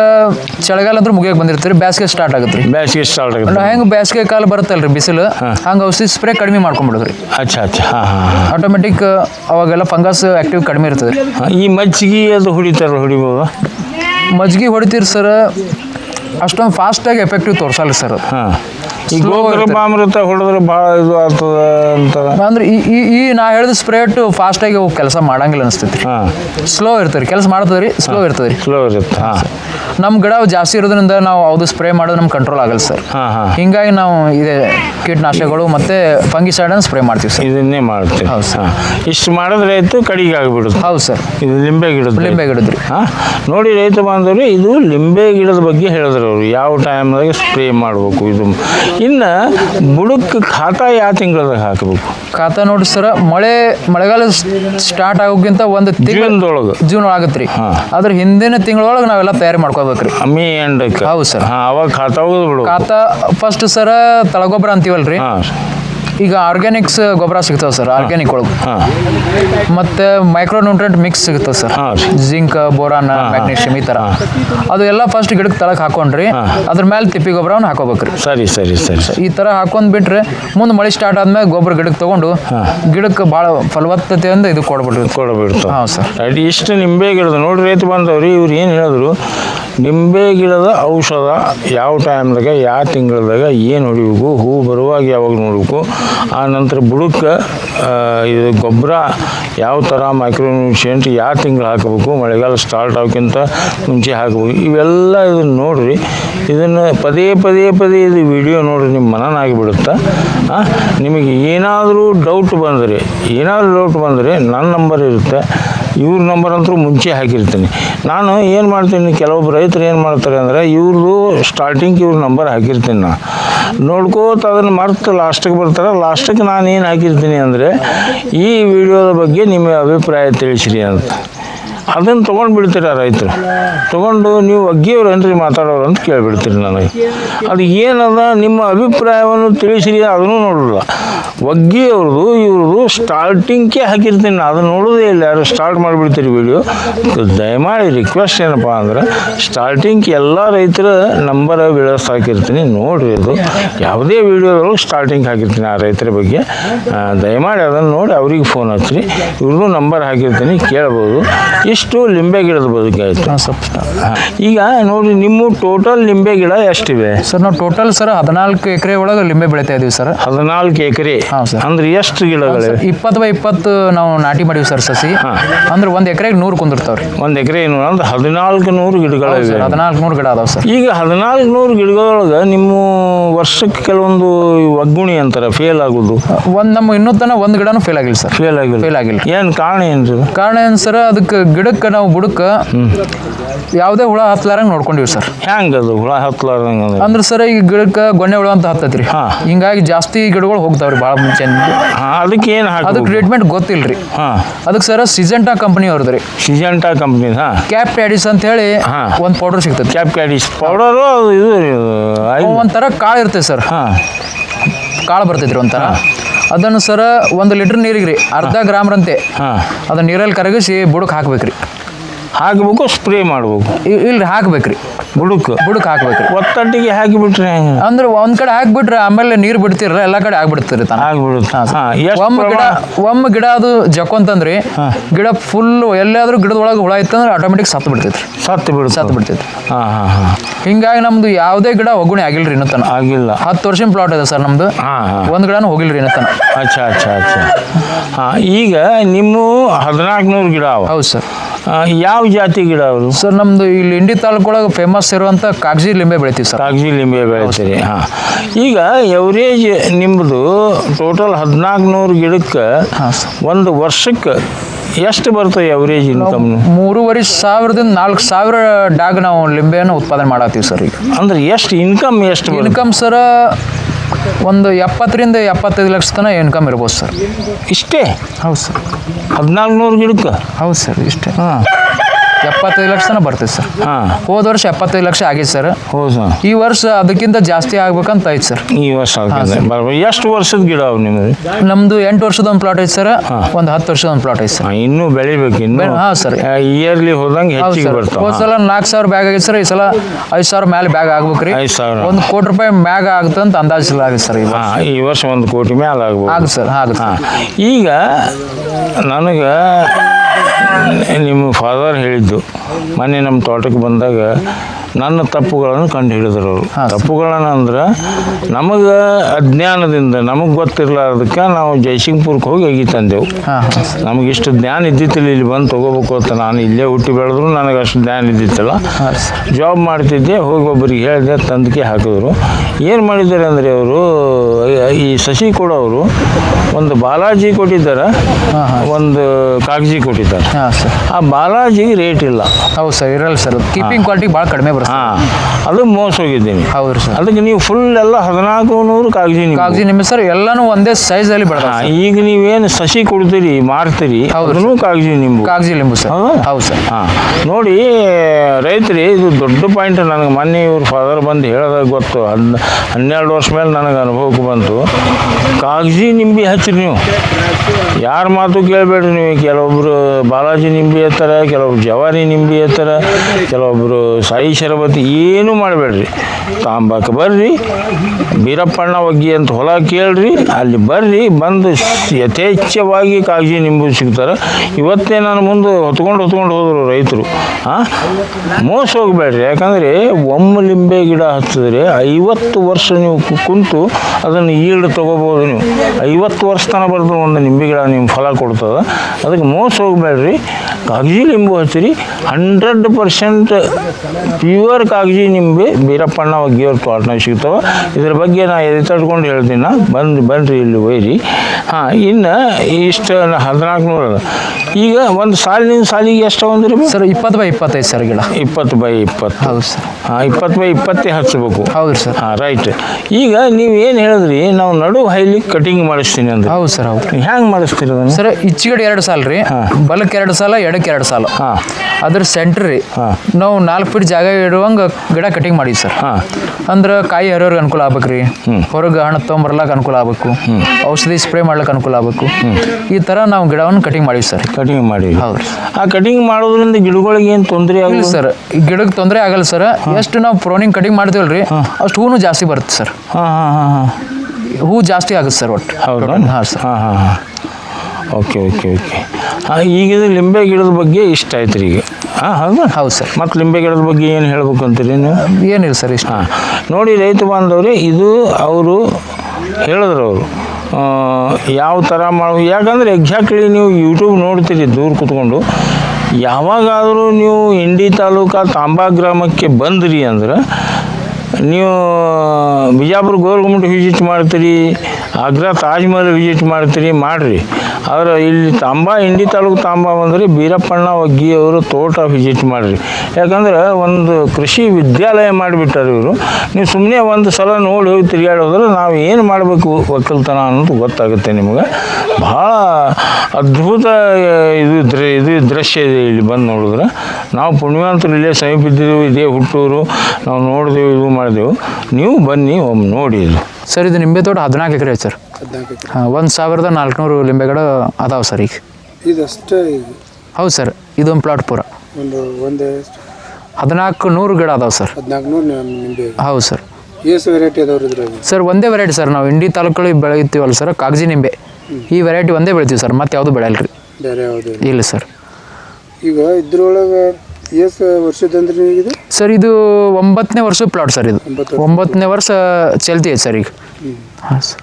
ಚಳಿಗಾಲ ಅಂದ್ರೆ ಮುಗಿಯಕ್ಕೆ ಬಂದಿರ್ತೀರಿ ಬೇಸಿಗೆ ಸ್ಟಾರ್ಟ್ ಆಗುತ್ತೆ ರೀ ಬೇಸಿಗೆ ಸ್ಟಾರ್ಟ್ ಆಗುತ್ತೆ ಹೆಂಗೆ ಬೇಸಿಗೆ ಕಾಲ ಬರುತ್ತಲ್ಲ ರೀ ಬಿಸಿಲು ಹಂಗೆ ಔಷಧಿ ಸ್ಪ್ರೇ ಕಡಿಮೆ ಮಾಡ್ಕೊಂಡ್ಬಿಡೋದ್ರಿ. ಅಚ್ಚಾ ಅಚ್ಚಾ ಹಾಂ ಹಾಂ ಆಟೋಮೆಟಿಕ್ ಅವಾಗೆಲ್ಲ ಫಂಗಸ್ ಆಕ್ಟಿವ್ ಕಡಿಮೆ ಇರ್ತದೆ. ರೀ ಈ ಮಜ್ಜಿಗೆ ಅದು ಹೊಡಿತಾರ ಹೊಡಿಬೋದು? ಮಜ್ಜಿಗೆ ಹೊಡಿತೀರಿ ಸರ್? ಅಷ್ಟೊಂದು ಫಾಸ್ಟಾಗಿ ಎಫೆಕ್ಟಿವ್ ತೋರ್ಸಲ್ಲ ಸರ್ ಅದು. ಹಾಂ. ಈ Slow ಗೋಕರ ಇರುತ್ತೆ. ಬಾಮೃತ ಹೊಡೆದ್ರೆ ಭಾಳ ಇದು ಆಗ್ತದ ಅಂತಾರ. ಅಂದ್ರೆ ಈ ಈ ಈ ನಾ ಹೇಳಿದ ಸ್ಪ್ರೇಟ್ ಫಾಸ್ಟಾಗಿ ಕೆಲಸ ಮಾಡಂಗಿಲ್ಲ ಅನಿಸ್ತೈತಿ ಹಾಂ. ಸ್ಲೋ ಇರ್ತದೆ ಕೆಲಸ ಮಾಡ್ತದ್ರಿ ಸ್ಲೋ ಇರ್ತದೆ ಸ್ಲೋ ಇರುತ್ತೆ. ಹಾಂ. ನಮ್ಮ ಗಿಡ ಜಾಸ್ತಿ ಇರೋದ್ರಿಂದ ನಾವು ಅದು ಸ್ಪ್ರೇ ಮಾಡೋದು ನಮ್ಗೆ ಕಂಟ್ರೋಲ್ ಆಗಲ್ಲ ಸರ್. ಹಾಂ ಹಾಂ. ಹಿಂಗಾಗಿ ನಾವು ಇದೇ ಕೀಟನಾಶಕಗಳು ಮತ್ತು ಫಂಗಿಸೈಡನ್ನು ಸ್ಪ್ರೇ ಮಾಡ್ತೀವಿ ಸರ್. ಇದನ್ನೇ ಮಾಡ್ತೀವಿ. ಹೌದು ಸರ್. ಹಾಂ. ಇಷ್ಟು ಮಾಡಿದ್ರೆ ರೈತ ಕಡಿಗೆ ಆಗಿಬಿಡುತ್ತೆ ಹೌದು ಸರ್. ಇದು ಲಿಂಬೆ ಗಿಡದ ಲಿಂಬೆ ಗಿಡದ್ರಿ. ಹಾಂ. ನೋಡಿ ರೈತ ಬಾಂಧವರು ಇದು ಲಿಂಬೆ ಗಿಡದ ಬಗ್ಗೆ ಹೇಳಿದ್ರು ಅವರು. ಯಾವ ಟೈಮ್ದಾಗ ಸ್ಪ್ರೇ ಮಾಡಬೇಕು ಇದು. ಇನ್ನು ಬುಡಕ್ಕೆ ಖಾತ ಯಾವ ತಿಂಗಳದಾಗ ಹಾಕಬೇಕು? ಖಾತ ನೋಡಿ ಸರ್ ಮಳೆ ಮಳೆಗಾಲ ಸ್ಟಾರ್ಟ್ ಆಗೋಕ್ಕಿಂತ ಒಂದು ತಿಂಗಳೊಳಗೆ ಜೀವನದೊಳಗೆ ಜೂನ್ ಆಗುತ್ತೆ ರೀ ಹಾ. ಅದ್ರ ಹಿಂದಿನ ತಿಂಗಳೊಳಗೆ ನಾವೆಲ್ಲ ತಯಾರಿ ಮಾಡ್ಕೋಬೇಕ್ರಿ ಅಮ್ಮಿ ಎಂಡಕ್ಕೆ ಹೌದು ಸರ್. ಹಾಂ ಅವಾಗ ಬಿಡು. ಖಾತಾ ಫಸ್ಟ್ ಸರ ತಳಗೊಬ್ಬರ ಅಂತೀವಲ್ರಿ? ಹಾಂ ಈಗ ಆರ್ಗ್ಯಾನಿಕ್ಸ್ ಗೊಬ್ಬರ ಸಿಗ್ತಾವೆ ಸರ್ ಆರ್ಗ್ಯಾನಿಕ್ ಒಳಗೆ. ಹಾಂ. ಮತ್ತೆ ಮೈಕ್ರೋ ನ್ಯೂಟ್ರೆಂಟ್ ಮಿಕ್ಸ್ ಸಿಗ್ತಾವ ಸರ್. ಹಾಂ ರೀ. ಜಿಂಕ್ ಬೋರಾನ್ ಮ್ಯಾಗ್ನೀಷಿಯಂ ಈ ತರ. ಅದು ಎಲ್ಲ ಫಸ್ಟ್ ಗಿಡಕ್ಕೆ ತಳಕ್ಕೆ ಹಾಕೊಂಡ್ರಿ ಅದ್ರ ಮೇಲೆ ತಿಪ್ಪಿ ಗೊಬ್ಬರವನ್ನು ಹಾಕೋಬೇಕ್ರಿ. ಸರಿ ಸರಿ ಸರಿ ಸರಿ. ಈ ತರ ಹಾಕೊಂಡ್ ಬಿಟ್ರೆ ಮುಂದೆ ಮಳೆ ಸ್ಟಾರ್ಟ್ ಆದ್ಮೇಲೆ ಗೊಬ್ಬರ ಗಿಡಕ್ಕೆ ತಗೊಂಡು ಗಿಡಕ್ಕೆ ಭಾಳ ಫಲವತ್ತತೆಯಿಂದ ಇದು ಕೊಡ್ಬಿಡ್ರಿ. ಕೊಡ್ಬಿಡ್ತು ಹಾಂ ಸರ್. ಇಷ್ಟು ನಿಂಬೆ ಗಿಡದ ನೋಡಿ ರೈತ ಬಂದವ್ರಿ ಇವ್ರು ಏನು ಹೇಳಿದ್ರು ನಿಂಬೆ ಗಿಡದ ಔಷಧ ಯಾವ ಟೈಮ್ದಾಗ ಯಾವ ತಿಂಗಳದಾಗ, ಏನು ಹೊಡಿಬೇಕು, ಹೂ ಬರುವಾಗ ಯಾವಾಗ ನೋಡಬೇಕು. ಆ ನಂತರ ಬುಡಕ್ಕೆ ಇದು ಗೊಬ್ಬರ, ಯಾವ ಥರ ಮೈಕ್ರೋನ್ಯೂಷಿಯಂಟ್ ಯಾವ ತಿಂಗಳು ಹಾಕಬೇಕು, ಮಳೆಗಾಲ ಸ್ಟಾರ್ಟ್ ಆಗೋಕ್ಕಿಂತ ಮುಂಚೆ ಹಾಕಬೇಕು. ಇವೆಲ್ಲ ಇದನ್ನು ನೋಡಿರಿ. ಇದನ್ನು ಪದೇ ಪದೇ ಪದೇ ಇದು ವಿಡಿಯೋ ನೋಡ್ರಿ ನಿಮ್ಮ ಮನನಾಗಿಬಿಡುತ್ತೆ ನಿಮಗೆ ಏನಾದರೂ ಡೌಟ್ ಬಂದರೆ, ಏನಾದರೂ ಡೌಟ್ ಬಂದರೆ ನನ್ನ ನಂಬರ್ ಇರುತ್ತೆ. ಇವ್ರ ನಂಬರ್ ಅಂತೂ ಮುಂಚೆ ಹಾಕಿರ್ತೀನಿ. ನಾನು ಏನು ಮಾಡ್ತೀನಿ, ಕೆಲವೊಬ್ಬ ರೈತರು ಏನು ಮಾಡ್ತಾರೆ ಅಂದರೆ ಇವ್ರದ್ದು ಸ್ಟಾರ್ಟಿಂಗ್ ಇವ್ರ ನಂಬರ್ ಹಾಕಿರ್ತೀನಿ ನಾನು ನೋಡ್ಕೋತ ಅದನ್ನು ಮರ್ತು ಲಾಸ್ಟಿಗೆ ಬರ್ತಾರೆ. ಲಾಸ್ಟಿಗೆ ನಾನು ಏನು ಹಾಕಿರ್ತೀನಿ ಅಂದರೆ ಈ ವಿಡಿಯೋದ ಬಗ್ಗೆ ನಿಮ್ಮ ಅಭಿಪ್ರಾಯ ತಿಳಿಸಿರಿ ಅಂತ. ಅದನ್ನು ತೊಗೊಂಡು ಬಿಡ್ತೀರ ರೈತರು? ತೊಗೊಂಡು ನೀವು ಅಗ್ಗಿಯವ್ರೇನ್ರಿ ಮಾತಾಡೋರು ಅಂತ ಕೇಳಿಬಿಡ್ತೀರಿ ನನಗೆ. ಅದು ಏನದ ನಿಮ್ಮ ಅಭಿಪ್ರಾಯವನ್ನು ತಿಳಿಸಿರಿ, ಅದನ್ನು ನೋಡಲ್ಲ ಒಗ್ಗಿಯವ್ರದು ಇವ್ರದು ಸ್ಟಾರ್ಟಿಂಗ್ಗೆ ಹಾಕಿರ್ತೀನಿ. ನಾನು ಅದನ್ನು ನೋಡೋದೇ ಇಲ್ಲ. ಯಾರು ಸ್ಟಾರ್ಟ್ ಮಾಡಿಬಿಡ್ತೀರಿ ವಿಡಿಯೋ ದಯಮಾಡಿ ರಿಕ್ವೆಸ್ಟ್ ಏನಪ್ಪ ಅಂದ್ರೆ ಸ್ಟಾರ್ಟಿಂಗ್ ಎಲ್ಲ ರೈತರ ನಂಬರ್ ವಿಳಾಸ ಹಾಕಿರ್ತೀನಿ. ನೋಡಿರಿ ಅದು. ಯಾವುದೇ ವೀಡಿಯೋದಲ್ಲೂ ಸ್ಟಾರ್ಟಿಂಗ್ ಹಾಕಿರ್ತೀನಿ ಆ ರೈತರ ಬಗ್ಗೆ. ದಯಮಾಡಿ ಅದನ್ನು ನೋಡಿ, ಅವ್ರಿಗೆ ಫೋನ್ ಹಚ್ಚಿರಿ. ಇವ್ರದ್ದು ನಂಬರ್ ಹಾಕಿರ್ತೀನಿ, ಕೇಳ್ಬೋದು. ಇಷ್ಟು ಲಿಂಬೆ ಗಿಡದ ಬದುಕಾಯ್ತು? ಹಾಂ ಈಗ ನೋಡಿ ನಿಮ್ಮ ಟೋಟಲ್ ಲಿಂಬೆ ಗಿಡ ಎಷ್ಟಿವೆ? ಸರ್ ನಾವು ಟೋಟಲ್ ಸರ್ ಹದಿನಾಲ್ಕು ಎಕರೆ ಒಳಗೆ ಲಿಂಬೆ ಬೆಳಿತಾ ಇದೀವಿ ಸರ್. ಹದಿನಾಲ್ಕು ಎಕರೆ? ಹಾಂ, ಸರ್. ಅಂದ್ರೆ ಎಷ್ಟು ಗಿಡಗಳಿವೆ? ಇಪ್ಪತ್ತು ಬೈ ಇಪ್ಪತ್ತು ನಾವು ನಾಟಿ ಮಾಡೀವಿ ಸರ್ ಸಸಿ. ಅಂದ್ರೆ ಒಂದು ಎಕರೆಗೆ ನೂರು ಕುಂದಿರ್ತಾವ್ರಿ. ಒಂದು ಎಕರೆ ಏನು ಅಂದ್ರೆ ಹದಿನಾಲ್ಕು ನೂರು ಗಿಡಗಳಿವೆ. ಹದಿನಾಲ್ಕು ನೂರು ಗಿಡ ಅದಾವೆ ಸರ್. ಈಗ ಹದಿನಾಲ್ಕು ನೂರು ಗಿಡಗಳೊಳಗೆ ನಿಮ್ಮ ವರ್ಷಕ್ಕೆ ಕೆಲವೊಂದು ಒಗ್ಗುಣಿ ಅಂತಾರೆ ಫೇಲ್ ಆಗೋದು. ಒಂದು ನಮ್ಮ ಇನ್ನೂ ಒಂದು ಗಿಡನೂ ಫೇಲ್ ಆಗಿಲ್ಲ ಸರ್. ಫೇಲ್ ಆಗಿಲ್ಲ. ಫೇಲ್ ಆಗಿಲ್ಲ. ಏನು ಕಾರಣ ಏನು ಕಾರಣ ಏನು ಸರ್ ಅದಕ್ಕೆ ಗಿಡಕ್ಕೆ ನಾವು ಬುಡಕ್ಕೆ ಯಾವುದೇ ಹುಳ ಹತ್ತಲಾರಂಗೆ ನೋಡ್ಕೊಂಡಿವಿ ಸರ್. ಹೆಂಗೆ ಅದು ಹುಳ ಹತ್ತಲಾರ್ದಂಗೆ ಅಂದ್ರೆ ಅಂದ್ರೆ ಸರ್ ಈಗ ಗಿಡಕ್ಕೆ ಗೊಣ್ಣೆ ಹುಳ ಅಂತ ಹತ್ತೈತ್ರಿ. ಹಾ. ಹಿಂಗಾಗಿ ಜಾಸ್ತಿ ಗಿಡಗಳು ಹೋಗ್ತಾವ್ರಿ ಭಾಳ ಮುಂಚೆ ಹಾಂ ಅದಕ್ಕೆ ಏನು ಅದಕ್ಕೆ ಹಾಕಬೇಕು? ಟ್ರೀಟ್ಮೆಂಟ್ ಗೊತ್ತಿಲ್ಲ ರೀ ಹಾಂ. ಅದಕ್ಕೆ ಸರ್ ಸಿಜೆಂಟಾ ಕಂಪನಿ ಅವ್ರದ್ದು ರೀ ಸಿಜೆಂಟಾ ಕಂಪ್ನಿ ಹಾಂ ಕ್ಯಾಪ್ ಪ್ಯಾಡಿಸ್ ಅಂತ ಹೇಳಿ ಹಾ. ಒಂದು ಪೌಡರ್ ಸಿಗ್ತದೆ. ಕ್ಯಾಪ್ ಕ್ಯಾಡಿಸ್ ಪೌಡರು ಇದು ಅವು ಒಂಥರ ಕಾಳು ಇರ್ತೈತೆ ಸರ್. ಹಾಂ. ಕಾಳು ಬರ್ತೈತ್ರಿ ಒಂಥರ. ಅದನ್ನು ಸರ ಒಂದು ಲೀಟರ್ ನೀರಿಗೆ ರೀ ಅರ್ಧ ಗ್ರಾಮ್ರಂತೆ. ಹಾಂ. ಅದನ್ನ ನೀರಲ್ಲಿ ಕರಗಿಸಿ ಬುಡಕ್ಕೆ ಹಾಕ್ಬೇಕ್ರಿ. ಹಾಕಬೇಕು ಸ್ಪ್ರೇ ಮಾಡ್ಬೇಕು. ಇ- ಇಲ್ರಿ ಹಾಕ್ಬೇಕ್ರಿ. ಬುಡಕ್ಕೆ? ಬುಡಕ್ ಹಾಕ್ಬೇಕ್ರಿ. ಒತ್ತಟ್ಟಿಗೆ ಹಾಕಿಬಿಟ್ರೆ ಹೆಂಗೆ? ಅಂದ್ರೆ ಒಂದ್ ಕಡೆ ಹಾಕ್ಬಿಟ್ರೆ ಆಮೇಲೆ ನೀರ್ ಬಿಡ್ತಿರಲ್ಲ ಎಲ್ಲಾ ಕಡೆ ಆಗ್ಬಿಡ್ತೀರಿ ತಾನ ಆಗ್ಬಿಡುತ್ತೆ. ಹಾಂ ಎಷ್ಟು ಒಮ್ಮ ಗಿಡ ಒಮ್ಮ ಗಿಡ ಅದು ಜಕ್ಕೊಂತಂದ್ರಿ ಗಿಡ ಫುಲ್ ಎಲ್ಲಾದ್ರೂ ಗಿಡದೊಳಗೆ ಹುಳ ಇತ್ತಂದ್ರೆ ಆಟೋಮೆಟಿಕ್ ಸತ್ತು ಬಿಡ್ತೈತ್ರಿ. ಸತ್ತು ಬಿಡುತ್ತೆ. ಸತ್ತು ಬಿಡ್ತೈತ್ರಿ. ಹಾಂ ಹಾಂ ಹಾಂ. ಹಿಂಗಾಗಿ ನಮ್ದು ಯಾವುದೇ ಗಿಡ ಒಗ್ಗುಣಿ ಆಗಿಲ್ರಿ ಇನ್ನೂ ತನ ಆಗಿಲ್ಲ. ಹತ್ತು ವರ್ಷ ಪ್ಲಾಟ್ ಇದೆ ಸರ್ ನಮ್ದು. ಹಾಂ ಹಾಂ. ಒಂದ್ ಗಿಡನೂ ಹೋಗಿಲ್ರಿ ಇನ್ನೂ ತನ ಅಚ್ಚಾ ಅಚ್ಚಾ ಅಚ್ಚಾ. ಹಾಂ ಈಗ ನಿಮ್ಮ ಹದಿನಾಲ್ಕು ನೂರು ಗಿಡ ಅವ. ಹೌದು ಸರ್. ಯಾವ ಜಾತಿ ಗಿಡ ಅವರು ಸರ್ ನಮ್ದು ಇಲ್ಲಿ ಇಂಡಿ ತಾಲೂಕೊಳಗೆ ಫೇಮಸ್ ಇರುವಂತ ಕಾಗಜಿ ಲಿಂಬೆ ಬೆಳಿತೀವಿ ಸರ್. ಕಾಗಜಿ ಲಿಂಬೆ ಬೆಳಿತೀರಿ ಹಾಂ. ಈಗ ಎವರೇಜ್ ನಿಮ್ಮದು ಟೋಟಲ್ ಹದಿನಾಲ್ಕು ನೂರು ಗಿಡಕ್ಕೆ ಒಂದು ವರ್ಷಕ್ಕೆ ಎಷ್ಟು ಬರ್ತದೆ ಎವರೇಜ್ ಇನ್ಕಮ್ ಮೂರುವರೆ ಸಾವಿರದಿಂದ ನಾಲ್ಕು ಸಾವಿರ ಡಾಗ್ ನಾವು ಲಿಂಬೆಯನ್ನು ಉತ್ಪಾದನೆ ಮಾಡತ್ತೀವಿ ಸರ್ ಈಗ. ಅಂದ್ರೆ ಎಷ್ಟು ಇನ್ಕಮ್ ಎಷ್ಟು ಇನ್ಕಮ್ ಸರ ಒಂದು ಎಪ್ಪತ್ತರಿಂದ ಎಪ್ಪತ್ತೈದು ಲಕ್ಷ ತನಕ ಇನ್ಕಮ್ ಇರ್ಬೋದು ಸರ್. ಇಷ್ಟೇ? ಹೌದು ಸರ್. ಹದಿನಾಲ್ಕು ನೂರು ಗಿಡಕ್ಕೆ ಹೌದು ಸರ್ ಇಷ್ಟೇ. ಹಾಂ. ಎಪ್ಪತ್ತೈದು ಲಕ್ಷ ಬರ್ತೈತೆ ಸರ್. ಹಾಂ. ಹೋದ ವರ್ಷ ಎಪ್ಪತ್ತೈದು ಲಕ್ಷ ಆಗಿದೆ ಸರ್. ಹೌದು ಸರ್. ಈ ವರ್ಷ ಅದಕ್ಕಿಂತ ಜಾಸ್ತಿ ಆಗ್ಬೇಕಂತ ಐತೆ ಸರ್. ಈ ವರ್ಷ. ಎಷ್ಟು ವರ್ಷದ ಗಿಡ ಅವು ನಿಮ್ಮದು ನಮ್ದು ಎಂಟು ವರ್ಷದ ಒಂದು ಪ್ಲಾಟ್ ಐತೆ ಸರ್. ಒಂದು ಹತ್ತು ವರ್ಷದ ಒಂದು ಪ್ಲಾಟ್ ಐತೆ ಸರ್. ಇನ್ನೂ ಬೆಳಿಬೇಕು ಇನ್ನೂ ಹಾಂ ಸರ್. ಇಯರ್ಲಿ ಹೋದಂಗೆ ಹೌದು ಹೆಚ್ಚಿಗೆ ಬರ್ತಾವೆ. ಹೋದ ಸಲ ನಾಲ್ಕು ಸಾವಿರ ಬ್ಯಾಗ್ ಆಗೈತೆ ಸರ್. ಈ ಸಲ ಐದು ಸಾವಿರ ಮೇಲೆ ಬ್ಯಾಗ್ ಆಗ್ಬೇಕ್ರಿ ಐದು ಸಾವಿರ. ಒಂದು ಕೋಟಿ ರೂಪಾಯಿ ಮ್ಯಾಗ ಅಂತ ಅಂದಾಜು ಆಗುತ್ತೆ ಸರ್ ಈಗ ಈ ವರ್ಷ ಒಂದು ಕೋಟಿ ಮೇಲೆ ಆಗ್ಬೋದು. ಆಗುತ್ತೆ ಸರ್ ಆಗುತ್ತೆ ಹಾಂ. ಈಗ ನನಗೆ ನಿಮ್ಮ ಫಾದರ್ ಹೇಳಿದ್ದು. ಮೊನ್ನೆ ನಮ್ಮ ತೋಟಕ್ಕೆ ಬಂದಾಗ ನನ್ನ ತಪ್ಪುಗಳನ್ನು ಕಂಡು ಹಿಡಿದ್ರು ಅವರು ತಪ್ಪುಗಳನ್ನು ಅಂದ್ರೆ ನಮಗೆ ಅಜ್ಞಾನದಿಂದ ನಮಗೆ ಗೊತ್ತಿರಲಾರ್ದಕ್ಕೆ ನಾವು ಜಯಸಿಂಗ್ಪುರಕ್ಕೆ ಹೋಗಿ ಅಗಿ ತಂದೆವು. ನಮಗೆ ಇಷ್ಟು ಜ್ಞಾನ ಇದ್ದಿತ್ತಿಲ್ಲ ಇಲ್ಲಿ ಬಂದು ತಗೋಬೇಕು ಅಂತ ನಾನು ಇಲ್ಲೇ ಹುಟ್ಟಿ ಬೆಳೆದ್ರು ನನಗೆ ಅಷ್ಟು ಜ್ಞಾನ ಇದ್ದಿತ್ತಲ್ಲ. ಜಾಬ್ ಮಾಡ್ತಿದ್ದೆ ಹೋಗಿ ಒಬ್ಬರಿಗೆ ಹೇಳಿದೆ ತಂದಕ್ಕೆ ಹಾಕಿದ್ರು. ಏನು ಮಾಡಿದ್ದಾರೆ ಅಂದರೆ ಅವರು ಈ ಶಶಿ ಕೊಡೋರು ಒಂದು ಬಾಲಾಜಿ ಕೊಟ್ಟಿದ್ದಾರೆ ಒಂದು ಕಾಗಜಿ ಕೊಟ್ಟಿದ್ದಾರೆ. ಆ ಬಾಲಾಜಿ ರೇಟ್ ಇಲ್ಲ. ಹೌದು ಸರ್ ಇರಲ್ಲ ಸರ್. ಕೀಪಿಂಗ್ ಕ್ವಾಲಿಟಿ ಭಾಳ ಕಡಿಮೆ ಬರುತ್ತೆ ಹಾಂ. ಅದು ಮೋಸ ಹೋಗಿದ್ದೀನಿ. ಹೌದು ಸರ್. ಅದಕ್ಕೆ ನೀವು ಫುಲ್ ಎಲ್ಲ ಹದಿನಾಲ್ಕು ನೂರು ಕಾಗಜಿ ನಿಂಬು. ಕಾಗಜಿ ನಿಮ್ಮ ಸರ್ ಎಲ್ಲಾನು ಒಂದೇ ಸೈಜ್ ಅಲ್ಲಿ ಬೆಳೆದ ಈಗ ನೀವೇನು ಸಸಿ ಕೊಡ್ತೀರಿ ಮಾರ್ತೀರಿ ಹೌದು ಅದನ್ನು ಕಾಗಜಿ ನಿಂಬು. ಕಾಗಜಿ ಲಿಂಬು ಸರ್. ಹೌದಾ? ಹೌದು ಸರ್. ಹಾಂ. ನೋಡಿ ರೈತರಿ ಇದು ದೊಡ್ಡ ಪಾಯಿಂಟ್ ನನಗೆ ಮೊನ್ನೆ ಇವ್ರ ಫಾದರ್ ಬಂದು ಹೇಳೋದಾಗ ಗೊತ್ತು. ಹದ್ ಹನ್ನೆರಡು ವರ್ಷ ಮೇಲೆ ನನಗೆ ಅನುಭವಕ್ಕೆ ಬಂತು. ಕಾಗಜಿ ನಿಂಬೆ ಹಚ್ಚಿರಿ ನೀವು. ಯಾರ ಮಾತು ಕೇಳಬೇಡ್ರಿ ನೀವು. ಕೆಲವೊಬ್ರು ಬಾಲಾಜಿ ನಿಂಬೆ ಎತ್ತಾರೆ ಕೆಲವೊಬ್ರು ಜವಾರಿ ನಿಂಬೆ ಎತ್ತಾರೆ ಕೆಲವೊಬ್ರು ಸಾಯಿ ಶರಬತಿ ಏನೂ ಮಾಡಬೇಡ್ರಿ. ತಾಂಬಾಕ ಬರ್ರಿ, ಬೀರಪ್ಪಣ್ಣ ಒಗ್ಗಿ ಅಂತ ಹೊಲ ಕೇಳ್ರಿ, ಅಲ್ಲಿ ಬರ್ರಿ, ಬಂದು ಯಥೇಚ್ಛವಾಗಿ ಕಾಗಜಿ ನಿಂಬು ಸಿಗ್ತಾರೆ. ಇವತ್ತೇ ನಾನು ಮುಂದೆ ಹೊತ್ಕೊಂಡು ಹೊತ್ಕೊಂಡು ಹೋದರು ರೈತರು. ಹಾಂ ಮೋಸ ಹೋಗಬೇಡ್ರಿ. ಯಾಕಂದರೆ ಒಮ್ಮೆ ಲಿಂಬೆ ಗಿಡ ಹಚ್ಚಿದ್ರೆ ಐವತ್ತು ವರ್ಷ ನೀವು ಕುಂತು ಅದನ್ನು ಈಲ್ಡ್ ತೊಗೋಬೋದು ನೀವು. ಐವತ್ತು ವರ್ಷ ತನಕ ಬರೆದು ಒಂದು ನಿಂಬೆ ಗಿಡ ನಿಮ್ಮ ಫಲ ಕೊಡ್ತದೆ. ಅದಕ್ಕೆ ಮೋಸ ಹೋಗಬೇಡ್ರಿ. ಕಾಗಜಿ ಲಿಂಬು ಹಚ್ಚಿರಿ. ಹಂಡ್ರೆಡ್ ಪರ್ಸೆಂಟ್ ಪ್ಯೂರ್ ಕಾಗಜಿ ನಿಂಬೆ ಬೀರಪ್ಪಣ್ಣ ಒಗ್ಗಿಯವ್ರ ತೋಟನಾಗ ಸಿಗ್ತಾವೆ. ಇದ್ರ ಬಗ್ಗೆ ನಾ ಎದೆ ತಡ್ಕೊಂಡು ಹೇಳ್ತೀನಿ. ಬಂದು ಬನ್ರಿ ಇಲ್ಲಿ ಒಯ್ರಿ. ಹಾಂ ಇನ್ನು ಇಷ್ಟು ಹದಿನಾಲ್ಕು ನೂರು ಈಗ ಒಂದು ಸಾಲಿನ ಸಾಲಿಗೆ ಎಷ್ಟು ಒಂದ್ರಿ ಸರ್ ಇಪ್ಪತ್ತು ಬೈ ಇಪ್ಪತ್ತೈದು ಸರ್ ಗಿಡ. ಇಪ್ಪತ್ತು ಬೈ ಇಪ್ಪತ್ತು. ಹೌದು ಸರ್. ಹಾಂ ಇಪ್ಪತ್ತು ಬೈ ಇಪ್ಪತ್ತೇ ಹಚ್ಚಬೇಕು. ಹೌದು ಸರ್. ಹಾಂ ರೈಟ್ ಈಗ ನೀವು ಏನು ಹೇಳಿದ್ರಿ? ನಾವು ನಡು ಹೈಲಿ ಕಟಿಂಗ್ ಮಾಡಿಸ್ತೀನಿ ಅಂದ್ರೆ. ಹೌದು ಸರ್ ಹೌದು. ಹ್ಯಾಂಗ್ ಮಾಡಿಸ್ತೀರಿ ಅದನ್ನು? ಸರ್ ಇಚ್ಚಿಗಡೆ ಎರಡು ಸಾಲ ರೀ. ಬಲಕ್ಕೆ ಎರಡು ಸಾಲ ಎಡಕ್ಕೆ ಎರಡು ಸಾಲ. ಹಾಂ. ಅದ್ರ ಸೆಂಟ್ರ್ ರೀ. ಹಾಂ. ನಾವು ನಾಲ್ಕು ಫೀಟ್ ಜಾಗ ಇಡುವಂಗೆ ಗಿಡ ಕಟಿಂಗ್ ಮಾಡಿ ಸರ್. ಹಾಂ. ಅಂದ್ರೆ ಕಾಯಿ ಹರಿಯೋರ್ಗೆ ಅನುಕೂಲ ಆಗ್ಬೇಕ್ರಿ. ಹೊರಗೆ ಹಣ್ಣು ತೊಗೊಂಬರ್ಲಾಕ ಅನುಕೂಲ ಆಗ್ಬೇಕು. ಔಷಧಿ ಸ್ಪ್ರೇ ಮಾಡ್ಲಿಕ್ಕೆ ಅನುಕೂಲ ಆಗ್ಬೇಕು. ಈ ಥರ ನಾವು ಗಿಡವನ್ನು ಕಟಿಂಗ್ ಮಾಡೀವಿ ಸರ್. ಕಟಿಂಗ್ ಮಾಡಿ ಹೌದು ಆ ಕಟಿಂಗ್ ಮಾಡೋದ್ರಿಂದ ಗಿಡಗಳಿಗೆ ಏನು ತೊಂದರೆ ಆಗಲಿ ಸರ್ ಈ ಗಿಡಕ್ಕೆ ತೊಂದರೆ ಆಗಲ್ಲ ಸರ್. ಎಷ್ಟು ನಾವು ಪ್ರೋನಿಂಗ್ ಕಟಿಂಗ್ ಮಾಡ್ತೀವಲ್ರಿ ಅಷ್ಟು ಹೂನು ಜಾಸ್ತಿ ಬರುತ್ತೆ ಸರ್. ಹಾಂ ಹಾಂ ಹಾಂ ಹಾಂ. ಹೂ ಜಾಸ್ತಿ ಆಗುತ್ತೆ ಸರ್ ಒಟ್ಟು. ಹೌದಾ? ಹಾಂ ಸರ್. ಹಾಂ ಹಾಂ ಹಾಂ. ಓಕೆ ಓಕೆ ಓಕೆ ಹಾಂ ಈಗ ಲಿಂಬೆ ಗಿಡದ ಬಗ್ಗೆ ಇಷ್ಟ ಆಯ್ತು ರೀ ಈಗ. ಹಾಂ ಹೌದಾ? ಹೌದು ಸರ್. ಮತ್ತು ಲಿಂಬೆ ಗಿಡದ ಬಗ್ಗೆ ಏನು ಹೇಳ್ಬೇಕು ಅಂತೀರಿ ನೀವು? ಏನಿಲ್ಲ ಸರ್ ಇಷ್ಟ. ಹಾಂ. ನೋಡಿ ರೈತ ಬಾಂಧವ್ರೆ ಇದು ಅವರು ಹೇಳಿದ್ರು ಅವರು ಯಾವ ಥರ ಮಾಡ ಯಾಕಂದರೆ ಎಕ್ಸಾಕ್ಟ್ಲಿ ನೀವು ಯೂಟ್ಯೂಬ್ ನೋಡ್ತೀರಿ ದೂರ ಕೂತ್ಕೊಂಡು. ಯಾವಾಗಾದರೂ ನೀವು ಇಂಡಿ ತಾಲೂಕು ತಾಂಬಾ ಗ್ರಾಮಕ್ಕೆ ಬಂದ್ರಿ ಅಂದ್ರೆ ನೀವು ಬಿಜಾಪುರ ಗೋಲ್ಗುಮಟ್ ವಿಸಿಟ್ ಮಾಡ್ತೀರಿ ಆಗ್ರಾ ತಾಜ್ಮಹಲ್ ವಿಸಿಟ್ ಮಾಡ್ತೀರಿ ಮಾಡಿರಿ. ಆದ್ರೆ ಇಲ್ಲಿ ತಾಂಬಾ ಇಂಡಿ ತಾಲೂಕು ತಾಂಬಾ ಬಂದರೆ ಬೀರಪ್ಪಣ್ಣ, ಒಗ್ಗಿ ಅವರು ತೋಟ ವಿಸಿಟ್ ಮಾಡಿರಿ. ಯಾಕಂದ್ರೆ ಒಂದು ಕೃಷಿ ವಿದ್ಯಾಲಯ ಮಾಡಿಬಿಟ್ಟಾರೆ ಇವರು. ನೀವು ಸುಮ್ಮನೆ ಒಂದು ಸಲ ನೋಡಿ ಹೋಗಿ ತಿರುಗಾಡಿ ಹೋದ್ರೆ ನಾವು ಏನು ಮಾಡಬೇಕು ಒಕ್ಕಲ್ತನ ಅನ್ನೋದು ಗೊತ್ತಾಗುತ್ತೆ ನಿಮಗೆ. ಭಾಳ ಅದ್ಭುತ, ಇದು ಇದು ದೃಶ್ಯ ಇದೆ ಇಲ್ಲಿ ಬಂದು ನೋಡಿದ್ರೆ. ನಾವು ಪುಣ್ಯವಂತರು ಇಲ್ಲೇ ಸಮೀಪ ಇದೇ ಹುಟ್ಟೂರು. ನಾವು ನೋಡಿದೆವು, ಇದು ಮಾಡಿದೆವು. ನೀವು ಬನ್ನಿ, ಒಮ್ಮೆ ನೋಡಿ ಇದು. ಸರ್ ಇದು ನಿಂಬೆ ತೋಟ ಹದಿನಾಲ್ಕು ಎಕರೆ ಐತೆ ಸರ್. ಹಾಂ ಒಂದು ಸಾವಿರದ ನಾಲ್ಕುನೂರು ಲಿಂಬೆ ಗಿಡ ಅದಾವೆ ಸರ್ ಈಗ. ಇದಷ್ಟೇ ಈಗ? ಹೌದು ಸರ್ ಇದೊಂದು ಪ್ಲಾಟ್ ಪೂರ. ಒಂದು ಒಂದು ಹದಿನಾಲ್ಕು ನೂರು ಗಿಡ ಅದಾವೆ ಸರ್. ಹದಿನಾಲ್ಕು ನೂರು ನಿಂಬೆ ಹೌದು ಸರ್. ಎಷ್ಟು ವೆರೈಟಿ ಅದಾವ್ರಿ ಇದ್ರಾಗ ಸರ್ ಒಂದೇ ವೆರೈಟಿ ಸರ್ ನಾವು ಇಂಡಿ ತಾಲೂಕಲ್ಲಿ ಬೆಳೆಯುತ್ತೀವಲ್ಲ ಸರ್ ಕಾಗಜಿ ನಿಂಬೆ. ಈ ವೆರೈಟಿ ಒಂದೇ ಬೆಳಿತೀವಿ ಸರ್ ಮತ್ತೆ ಯಾವುದು ಬೆಳೆಯಲ್ಲ ರೀ ಬೇರೆ ಯಾವುದು ಇಲ್ಲ ಸರ್. ಈಗ ಇದ್ರೊಳಗೆ ಎಷ್ಟು ವರ್ಷದಂದ್ರೆ ಇದು ಸರ್ ಇದು ಒಂಬತ್ತನೇ ವರ್ಷ ಪ್ಲಾಟ್ ಸರ್ ಇದು. ಒಂಬತ್ತು ಒಂಬತ್ತನೇ ವರ್ಷ ಚಲ್ತಿ ಐತೆ ಸರ್ ಈಗ. ಹಾಂ ಸರ್.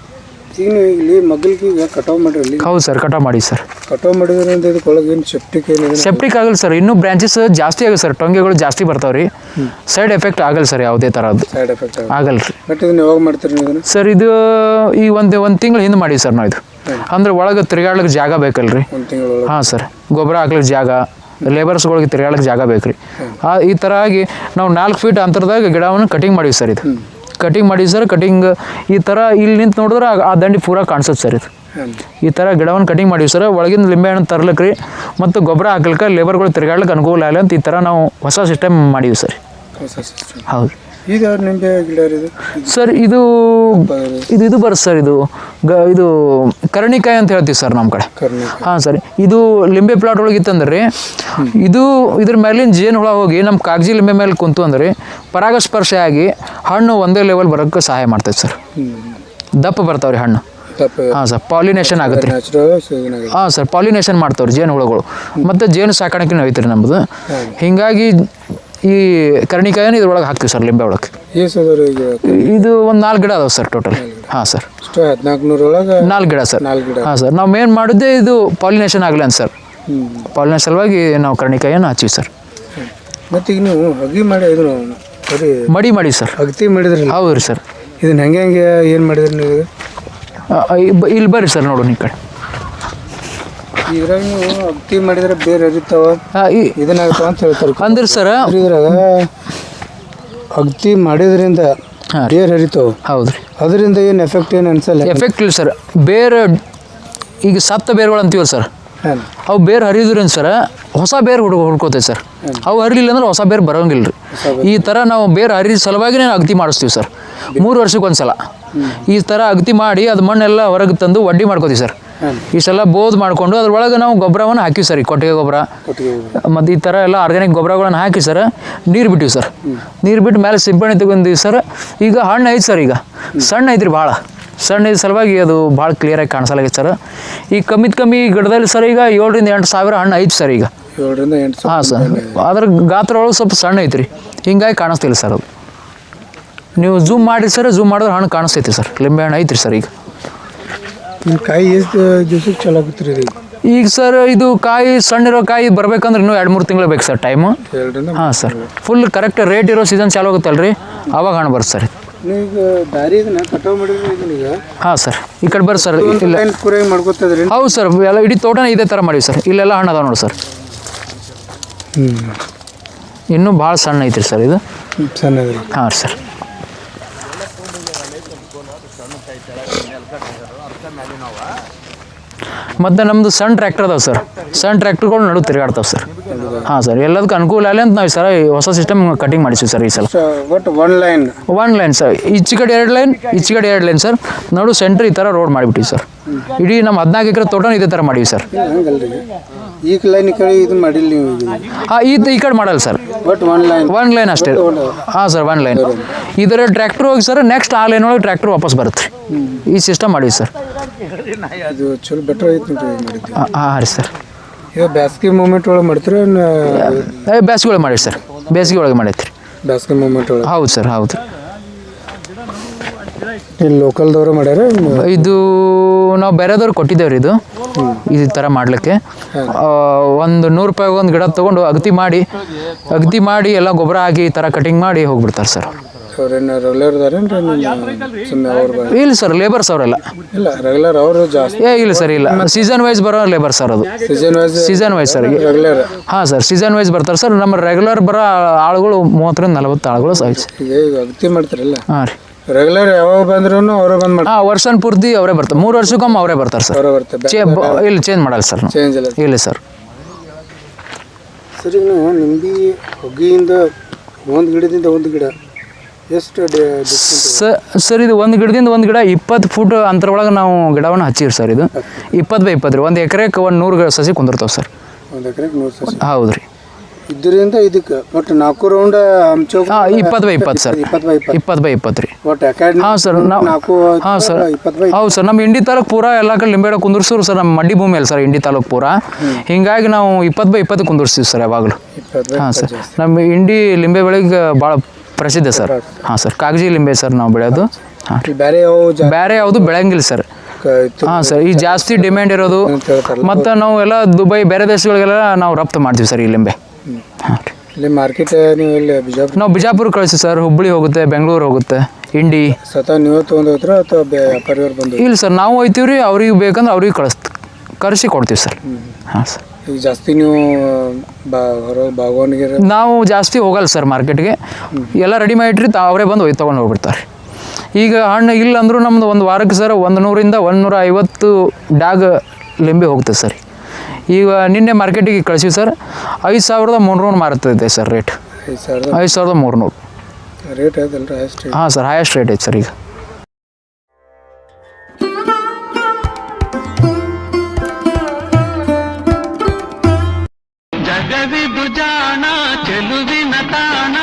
ಈಗ ನೀವು ಇಲ್ಲಿ ಮಗಲ್ಗೆ ಈಗ ಕಟಾವು ಮಾಡಿರಲಿ ಹೌದು ಸರ್ ಕಟಾವ್ ಮಾಡಿ ಸರ್. ಕಟಾವ್ ಮಾಡಿದ್ರಿಂದ ಇದಕ್ಕೊಳಗೆ ಏನು ಸೆಪ್ಟಿಕ್ ಏನಿದೆ ಸೆಪ್ಟಿಕ್ ಆಗಲ್ಲ ಸರ್ ಇನ್ನೂ ಬ್ರಾಂಚಸ್ ಜಾಸ್ತಿ ಆಗಲ್ಲ ಸರ್ ಟೊಂಗೆಗಳು ಜಾಸ್ತಿ ಬರ್ತಾವೆ ರೀ. ಸೈಡ್ ಎಫೆಕ್ಟ್ ಆಗಲ್ಲ ಸರ್ ಯಾವುದೇ ಥರದ್ದು ಸೈಡ್ ಎಫೆಕ್ಟ್ ಆಗ ಆಗಲ್ಲ ರೀ. ಬಟ್ ಇದನ್ನ ಯಾವಾಗ ಮಾಡ್ತೀರಿ ನೀವು ಇದನ್ನ? ಸರ್ ಇದು ಈ ಒಂದು ಒಂದು ತಿಂಗಳು ಹಿಂದೆ ಮಾಡಿ ಸರ್ ನಾವು ಇದು. ಅಂದ್ರೆ ಒಳಗೆ ತಿರುಗಾಡ್ಲಿಕ್ಕೆ ಜಾಗ ಬೇಕಲ್ರಿ. ಒಂದು ತಿಂಗಳೊಳಗೆ ಹಾಂ ಸರ್ ಗೊಬ್ಬರ ಹಾಕ್ಲಿಕ್ಕೆ ಜಾಗ. ಲೇಬರ್ಸ್ಗಳಿಗೆ ತಿರುಗಾಡಕ್ಕೆ ಜಾಗ ಬೇಕು ರೀ ಆ ಈ ಥರ ಆಗಿ ನಾವು ನಾಲ್ಕು ಫೀಟ್ ಅಂತರದಾಗ ಗಿಡವನ್ನು ಕಟಿಂಗ್ ಮಾಡೀವಿ ಸರ್ ಇದು. ಕಟಿಂಗ್ ಮಾಡೀವಿ ಸರ್ ಕಟಿಂಗ್ ಈ ಥರ ಇಲ್ಲಿ ನಿಂತು ನೋಡಿದ್ರೆ ಆ- ದಂಡಿ ಪೂರ ಕಾಣಿಸುತ್ತೆ ಸರ್ ಇದು. ಈ ಥರ ಗಿಡವನ್ನು ಕಟಿಂಗ್ ಮಾಡೀವಿ ಸರ್ ಒಳಗಿಂದ ಲಿಂಬೆಹಣ್ಣು ತರ್ಲಿಕ್ಕೆ ರೀ ಮತ್ತು ಗೊಬ್ಬರ ಹಾಕ್ಲಿಕ್ಕೆ ಲೇಬರ್ಗಳು ತಿರ್ಗಾಡ್ಲಿಕ್ಕೆ ಅನುಕೂಲ ಆಗಲಿ ಅಂತ ಈ ಥರ ನಾವು ಹೊಸ ಸಿಸ್ಟಮ್ ಮಾಡೀವಿ ಸರ್. ಹೌದು. ಇದು ಯಾವ್ದು ನಿಂಬೆ ಗಿಡ ರೀ ಇದು? ಸರ್ ಇದು ಇದು. ಇದು ಬರುತ್ತೆ ಸರ್ ಇದು ಗ ಇದು ಕರ್ಣಿಕಾಯಿ ಅಂತ ಹೇಳ್ತೀವಿ ಸರ್ ನಮ್ಮ ಕಡೆ. ಕರ್ನಿ ಹಾಂ ಸರ್ ಇದು ಲಿಂಬೆ ಪ್ಲಾಟ್ ಒಳಗೆ ಇತ್ತಂದ್ರೆ ರೀ ಇದು ಇದ್ರ ಮೇಲಿನ ಜೇನು ಹುಳ ಹೋಗಿ ನಮ್ಮ ಕಾಗಜಿ ಲಿಂಬೆ ಮೇಲೆ ಕುಂತು ಅಂದ್ರೆ ಪರಾಗಸ್ಪರ್ಶ ಆಗಿ ಹಣ್ಣು ಒಂದೇ ಲೆವೆಲ್ ಬರೋಕ್ಕೆ ಸಹಾಯ ಮಾಡ್ತೈತೆ ಸರ್. ದಪ್ಪ ಬರ್ತಾವ್ರಿ ಹಣ್ಣು. ತಪ್ಪ ಹಾಂ ಸರ್ ಪಾಲಿನೇಷನ್ ಆಗುತ್ತೆ ರೀ. ಹಾಂ ಸರ್ ಪಾಲಿನೇಷನ್ ಮಾಡ್ತಾವ್ರಿ ಜೇನು ಹುಳುಗಳು. ಮತ್ತು ಜೇನು ಸಾಕಾಣಿಕೆ ಐತೆ ನಮ್ದು. ಹೀಗಾಗಿ ಈ ಕರ್ಣಿಕಾಯನ್ನು ಇದ್ರೊಳಗೆ ಹಾಕ್ತೀವಿ ಸರ್ ಲಿಂಬೆ ಒಳಗೆ. ಇದು ಒಂದು ನಾಲ್ಕು ಗಿಡ ಅದಾವೆ ಸರ್ ಟೋಟಲ್ ಹಾಂ ಸರ್. ನಾಲ್ಕು ಗಿಡ ಸರ್. ನಾಲ್ಕು ಗಿಡ. ಹಾಂ ಸರ್. ನಾವು ಮೇನ್ ಮಾಡಿದ್ದೇ ಇದು ಪಾಲಿನೇಷನ್ ಆಗಲಿ ಅಂತ ಸರ್. ಪಾಲಿನೇಷನ್ ಸಲುವಾಗಿ ನಾವು ಕರ್ಣಿಕಾಯನ್ನು ಹಚ್ಚಿವಿ ಸರ್. ಮತ್ತೆ ಈಗ ನೀವು ಹಗಿ ಮಾಡಿ ಇದನ್ನು ಮಡಿ ಮಾಡಿ ಸರ್. ಅಗತಿ ಮಾಡಿದ್ರಿ ಹೌದು ರೀ ಸರ್. ಇದನ್ನ ಹೆಂಗೆ ಹೆಂಗೆ ಏನು ಮಾಡಿದ್ರಿ ನೀವು? ಇಲ್ಲಿ ಬರ್ರಿ ಸರ್ ನೋಡು ನಿಮ್ಮ ಕಡೆ. ಇದ್ರಾಗ ನೀವು ಅಗತಿ ಮಾಡಿದ್ರೆ ಬೇರೆ ಇದನ್ನಾಗ್ತಾವ ಅಂತ ಹೇಳ್ತಾರೆ. ಅಂದ್ರೆ ಸರ್ ಅಂದ್ರೆ ಇದ್ರಾಗ ಅಗತಿ ಮಾಡಿದ್ರಿಂದ ಬೇರೆ ಹರಿತಾವ. ಹೌದು ರೀ ಅದರಿಂದ ಏನು ಎಫೆಕ್ಟ್ ಏನು ಅನ್ಸಲ್ಲ? ಎಫೆಕ್ಟ್ ಇಲ್ಲ ಸರ್. ಬೇರೆ ಈಗ ಸತ್ತ ಬೇರುಗಳು ಅಂತೀವಲ್ಲ ಸರ್. ಅವು ಬೇರ್ ಹರಿಯೋದ್ರಿಂದ ಸರ್ ಹೊಸ ಬೇರು ಹುಡುಗ ಹುಡ್ಕೋತೈತೆ ಸರ್. ಅವು ಹರಿಲಿಲ್ಲ ಅಂದ್ರೆ ಹೊಸ ಬೇರು ಬರೋಂಗಿಲ್ಲ ರೀ ಈ ಥರ ನಾವು ಬೇರು ಹರಿದ ಸಲುವಾಗಿನೇ ಅಗ್ತಿ ಮಾಡಿಸ್ತೀವಿ ಸರ್. ಮೂರು ವರ್ಷಕ್ಕೆ ಒಂದು ಸಲ ಈ ಥರ ಅಗತಿ ಮಾಡಿ ಅದು ಮಣ್ಣೆಲ್ಲ ಹೊರಗೆ ತಂದು ಒಡ್ಡಿ ಮಾಡ್ಕೋತೀವಿ ಸರ್. ಇಷ್ಟೆಲ್ಲ ಬೋದ್ ಮಾಡಿಕೊಂಡು ಅದ್ರೊಳಗೆ ನಾವು ಗೊಬ್ಬರವನ್ನು ಹಾಕಿವಿ ಸರ್ ಈ ಕೊಟ್ಟಿಗೆ ಗೊಬ್ಬರ ಮತ್ತು ಈ ಥರ ಎಲ್ಲ ಆರ್ಗ್ಯಾನಿಕ್ ಗೊಬ್ಬರಗಳನ್ನು ಹಾಕಿ ಸರ್ ನೀರು ಬಿಟ್ಟಿವಿ ಸರ್. ನೀರು ಬಿಟ್ಟು ಮೇಲೆ ಸಿಂಪಣಿ ತಗೊಂಡಿವಿ ಸರ್. ಈಗ ಹಣ್ಣು ಐತಿ ಸರ್ ಈಗ. ಸಣ್ಣ ಐತ್ರಿ ಭಾಳ. ಸಣ್ಣ ಇದ್ರ ಸಲುವಾಗಿ ಅದು ಭಾಳ ಕ್ಲಿಯರಾಗಿ ಕಾಣಿಸಲಾಗೈತೆ ಸರ್. ಈಗ ಕಮ್ಮಿದ ಕಮ್ಮಿ ಗಿಡದಲ್ಲಿ ಸರ್ ಈಗ ಏಳರಿಂದ ಎಂಟು ಸಾವಿರ ಹಣ್ಣು ಐತಿ ಸರ್ ಈಗ. ಏಳರಿಂದ ಎಂಟು ಹಾಂ ಸರ್. ಅದ್ರ ಗಾತ್ರ ಒಳಗೆ ಸ್ವಲ್ಪ ಸಣ್ಣ ಐತ್ರಿ. ಹಿಂಗಾಗಿ ಕಾಣಿಸ್ತಿಲ್ಲ ಸರ್ ಅದು. ನೀವು ಝೂಮ್ ಮಾಡಿರಿ ಸರ್ ಜೂಮ್ ಮಾಡಿದ್ರೆ ಹಣ್ಣು ಕಾಣಿಸ್ತೈತಿ ಸರ್ ಲಿಂಬೆ ಹಣ್ಣು ಐತ್ರಿ ಸರ್ ಈಗ. ಕಾಯಿ ಎಷ್ಟು ದಿವ್ಸಕ್ಕೆ ಚಲೋ ಆಗುತ್ತೆ ರೀ? ಈಗ ಸರ್ ಇದು ಕಾಯಿ ಸಣ್ಣ ಇರೋ ಕಾಯಿ ಬರ್ಬೇಕಂದ್ರೆ ಇನ್ನೂ ಎರಡು ಮೂರು ತಿಂಗಳು ಬೇಕು ಸರ್ ಟೈಮು ಹಾಂ ಸರ್ ಫುಲ್ ಕರೆಕ್ಟ್ ರೇಟ್ ಇರೋ ಸೀಸನ್ ಚಾಲು ಆಗುತ್ತಲ್ಲ ರೀ ಅವಾಗ ಹಣ್ಣು ಬರುತ್ತೆ ಸರ್ ಹಾಂ ಸರ್ ಈ ಕಡೆ ಬರ್ರಿ ಸರ್ ಇಲ್ಲ. ಹೌದು ಸರ್ ಎಲ್ಲ ಇಡೀ ತೋಟನ ಇದೇ ಥರ ಮಾಡಿವಿ ಸರ್ ಇಲ್ಲೆಲ್ಲ ಹಣ್ಣು ಅದಾವ ನೋಡಿ ಸರ್ ಹ್ಞೂ ಇನ್ನೂ ಭಾಳ ಸಣ್ಣ ಐತ್ರಿ ಸರ್ ಇದು. ಹಾಂ ಸರ್ ಮತ್ತು ನಮ್ಮದು ಸಣ್ಣ ಟ್ರ್ಯಾಕ್ಟರ್ ಅದಾವೆ ಸರ್ ಸಣ್ಣ ಟ್ರ್ಯಾಕ್ಟರ್ಗಳು ನಡು ತಿರುಗಾಡ್ತಾವೆ ಸರ್ ಹಾಂ ಸರ್ ಎಲ್ಲದಕ್ಕೂ ಅನುಕೂಲ ಆಗಲಿ ಅಂತ ನಾವು ಈ ಈ ಹೊಸ ಸಿಸ್ಟಮ್ ಕಟಿಂಗ್ ಮಾಡಿಸ್ತೀವಿ ಸರ್ ಈ ಸಲ. One line one line sir ಈಚೆ ಕಡೆ ಎರಡು ಲೈನ್ ಈಚೆ ಕಡೆ ಎರಡು ಲೈನ್ ಸರ್ ನೋಡು ಸೆಂಟ್ರ್ ಈ ಥರ ರೋಡ್ ಮಾಡಿಬಿಟ್ಟಿವಿ ಸರ್ ಇಡೀ ನಮ್ಮ ಹದಿನಾಲ್ಕು ಎಕರೆ ತೋಟನ ಇದೇ ಥರ ಮಾಡೀವಿ ಸರ್ ಹಂಗಲ್ರಿ. ಲೈನ್ ಈ ಕಡೆ ಇದನ್ನ ಮಾಡಿಲ್ಲ ನೀವು ಹಾಂ ಈ ಈ ಕಡೆ ಮಾಡಲ್ಲ sir one line one line ಅಷ್ಟೇ. ಹಾಂ ಸರ್ ಒನ್ ಲೈನ್ ಇದರ ಟ್ರ್ಯಾಕ್ಟರ್ ಹೋಗಿ ಸರ್ ನೆಕ್ಸ್ಟ್ ಆ ಲೈನ್ ಒಳಗೆ ಟ್ರ್ಯಾಕ್ಟರ್ ವಾಪಸ್ ಬರುತ್ತೆ. ಈ ಸಿಸ್ಟಮ್ ಮಾಡೀವಿ ಸರ್ ಇದು ಚಲೋ ಬೆಟರ್ ಐತಿ ನೋಡ್ರಿ ಇದು ಮಾಡಿದ್ದು ಹಾಂ ಹಾಂ ರೀ ಸರ್ ಈಗ ಬ್ಯಾಸ್ಗೆ ಮೂಮೆಂಟ್ ಒಳಗೆ ಮಾಡ್ತೀರ ಏ, ಬೇಸಿಗೆ ಒಳಗೆ ಮಾಡಿ ಸರ್. ಬೇಸಿಗೆ ಒಳಗೆ ಮಾಡೈತ್ರಿ ಬ್ಯಾಸ್ಗೆ ಮೂಮೆಂಟ್ ಒಳಗೆ? ಹೌದು ಸರ್ ಹೌದು. ಇಲ್ಲಿ ಲೋಕಲ್ದವ್ರು ಮಾಡ್ಯಾರ ಇದು ನಾವು ಬೇರೆದವ್ರು ಕೊಟ್ಟಿದ್ದೇವೆ ರೀ ಇದು ಈ ಥರ ಮಾಡಲಿಕ್ಕೆ. ಒಂದು ನೂರು ರೂಪಾಯಿ ಒಂದು ಗಿಡ ತೊಗೊಂಡು ಅಗತಿ ಮಾಡಿ ಅಗತಿ ಮಾಡಿ ಎಲ್ಲ ಗೊಬ್ಬರ ಹಾಕಿ ಈ ಥರ ಕಟಿಂಗ್ ಮಾಡಿ ಹೋಗ್ಬಿಡ್ತಾರೆ ಸರ್. ಅವ್ರೇನು ರೆಗ್ಯುಲರ್ ಅದಾರೇನ್ರಿ ಸುಮ್ಮನೆ ಅವ್ರು ಇಲ್ಲ ಸರ್ ಲೇಬರ್ಸ್ ಅವರೆಲ್ಲ ಇಲ್ಲ ರೆಗ್ಯುಲರ್ ಅವರು ಜಾಸ್ತಿ. ಏ ಇಲ್ಲ ಸರ್ ಇಲ್ಲ. ಸೀಸನ್ ವೈಸ್ ಬರೋ ಲೇಬರ್ ಸರ್ ಅದು. Season wise season wise sir regular ಹಾಂ ಸರ್ ಸೀಸನ್ ವೈಸ್ ಬರ್ತಾರೆ ಸರ್. ನಮ್ಮ ರೆಗ್ಯುಲರ್ ಬರೋ ಆಳುಗಳು ಮೂವತ್ತರಿಂದ ನಲವತ್ತು ಆಳುಗಳು ಸೈಜ್ ಈಗ ಈಗ ಅಗತಿ ಮಾಡ್ತಾರಲ್ಲ ಹಾಂ ರೀ. ರೆಗ್ಯುಲರ್ ಯಾವಾಗ ಬಂದ್ರೂ ಅವರು ಬಂದು ಮಾಡ್ತಾರೆ. ಹಾಂ ವರ್ಷನ್ ಪೂರ್ತಿ ಅವರೇ ಬರ್ತಾರೆ. ಮೂರು ವರ್ಷಕ್ಕೊಮ್ಮೆ ಅವರೇ ಬರ್ತಾರೆ ಸರ್. ಅವರೇ ಬರ್ತಾರೆ. ಚೇ ಬ- ಇಲ್ಲ ಚೇಂಜ್ ಮಾಡಲ್ಲ ಸರ್. ನಾವು. ಚೇಂಜ್ ಇಲ್ಲ. ಇಲ್ಲ ಸರ್. ಸರ್ ಈಗ ನೀವು ನಿಂಬಿ ಹೊಗ್ಗಿಯಿಂದ ಒಂದು ಗಿಡದಿಂದ ಒಂದು ಗಿಡ. ಎಷ್ಟು ಸರ್ ಇದು ಒಂದು ಗಿಡದಿಂದ ಒಂದು ಗಿಡ ಇಪ್ಪತ್ತು ಫುಟ್ ಅಂತರ ಒಳಗೆ ನಾವು ಗಿಡವನ್ನು ಹಚ್ಚಿರಿ ಸರ್ ಇದು. ಇಪ್ಪತ್ತು ಬೈ ಇಪ್ಪತ್ತು ರೀ. ಒಂದು ಎಕರೆಗೆ ಒಂದು ನೂರು ಗಿಡ ಸಸಿ ಕುಂದಿರ್ತಾವೆ ಸರ್. ಒಂದು ಎಕರೆಗೆ ನೂರು ಸಸಿ. ಹೌದು ರೀ ಇದರಿಂದ ಇದಕ್ಕೆ ಒಟ್ಟು ನಾಲ್ಕು ರೌಂಡ್ ಹಾಂ ಇಪ್ಪತ್ತು ಬೈ ಇಪ್ಪತ್ತು ಸರ್. ಇಪ್ಪತ್ತು ಬೈ ಇಪ್ಪತ್ತು. ಇಪ್ಪತ್ತು ಬೈ ಇಪ್ಪತ್ತು ರೀ. ಒಟ್ಟು ಅಕಾಡೆಮಿ ಹಾಂ ಸರ್ ನಾವು ನಾಲ್ಕು ಹಾಂ ಸರ್. ಇಪ್ಪತ್ತು ಬೈ ಹೌದು ಸರ್. ನಮ್ಮ ಇಂಡಿ ತಾಲೂಕು ಪೂರ ಎಲ್ಲ ಕಡೆ ಲಿಂಬೆಡ ಕುಂದಿರ್ಸೋರು ಸರ್. ನಮ್ಮ ಮಡ್ಡಿ ಭೂಮಿಯಲ್ಲಿ ಸರ್ ಇಂಡಿ ತಾಲೂಕು ಪೂರ. ಹಿಂಗಾಗಿ ನಾವು ಇಪ್ಪತ್ತು ಬೈ ಇಪ್ಪತ್ತು ಕುಂದಿರ್ಸ್ತೀವಿ ಸರ್ ಯಾವಾಗಲೂ. ಹಾಂ ಸರ್. ನಮ್ಮ ಇಂಡಿ ಲಿಂಬೆ ಬೆಳೆಗೆ ಭಾಳ ಪ್ರಸಿದ್ಧ ಸರ್. ಹಾಂ ಸರ್. ಕಾಗಜಿ ಲಿಂಬೆ ಸರ್ ನಾವು ಬೆಳೆಯೋದು. ಹಾಂ. ಬೇರೆ ಯಾವ ಬೇರೆ ಯಾವುದು ಬೆಳೆಯಂಗಿಲ್ಲ ಸರ್. ಹಾ ಸರ್. ಈ ಜಾಸ್ತಿ ಡಿಮ್ಯಾಂಡ್ ಇರೋದು ಮತ್ತೆ ನಾವು ಎಲ್ಲ ದುಬೈ ಬೇರೆ ದೇಶಗಳಿಗೆಲ್ಲ ನಾವು ರಫ್ತು ಮಾಡ್ತೀವಿ ಸರ್ ಈ ಲಿಂಬೆ. ಹಾಂ. ಇಲ್ಲಿ ಮಾರ್ಕೆಟ್ ನೀವು ಇಲ್ಲಿ ಬಿಜಾಪುರ ನಾವು ಬಿಜಾಪುರ ಕಳಿಸಿ ಸರ್. ಹುಬ್ಬಳ್ಳಿ ಹೋಗುತ್ತೆ ಬೆಂಗಳೂರು ಹೋಗುತ್ತೆ ಇಂಡಿ ನೀವು ಅಥವಾ ಬೇ- ವ್ಯಾಪಾರಿಯವ್ರು ಬಂದು ಇಲ್ಲ ಸರ್. ನಾವು ಹೋಯ್ತೀವಿ ರೀ ಅವ್ರಿಗೆ ಬೇಕಂದ್ರೆ ಅವ್ರಿಗೆ ಕಳಿಸ್ತೀವಿ ಕರೆಸಿ ಕೊಡ್ತೀವಿ ಸರ್. ಹಾಂ ಸರ್. ಈಗ ಜಾಸ್ತಿ ನೀವು ಬಾ ಹೊರ ಬಾಗವಾನಿಗೆ ನಾವು ಜಾಸ್ತಿ ಹೋಗಲ್ಲ ಸರ್ ಮಾರ್ಕೆಟ್ಗೆ. ಎಲ್ಲ ರೆಡಿ ಮಾಡಿಟ್ರಿ ತಾ ಅವರೇ ಬಂದು ಹೋಗಿ ತೊಗೊಂಡು ಹೋಗ್ಬಿಡ್ತಾರೆ. ಈಗ ಹಣ್ಣು ಇಲ್ಲ ಅಂದರೂ ನಮ್ದು ಒಂದು ವಾರಕ್ಕೆ ಸರ್ ಒಂದು ನೂರಿಂದ ಒಂದು ನೂರ ಐವತ್ತು ಡಾಗ್ ಲಿಂಬೆ ಹೋಗ್ತದೆ ಸರ್. ಈಗ ನಿನ್ನೆ ಮಾರ್ಕೆಟಿಗೆ ಕಳಿಸಿ ಸರ್ ಐದು ಸಾವಿರದ ಮುನ್ನೂರು ಮಾರುತ್ತಿದೆ ಸರ್ ರೇಟ್ ಐದು ಸಾವಿರದ? ಐದು ಸಾವಿರದ ಮೂರುನೂರು ರೇಟ್ ಅದಲ್ಲ ಅಷ್ಟು ಹಾಂ ಸರ್ ಹೈಯೆಸ್ಟ್ ರೇಟ್ ಐತೆ ಸರ್ ಈಗ. ಕೆಳವಿದು ಜಾಣ ಚೆಲುವಿನ ತಾಣ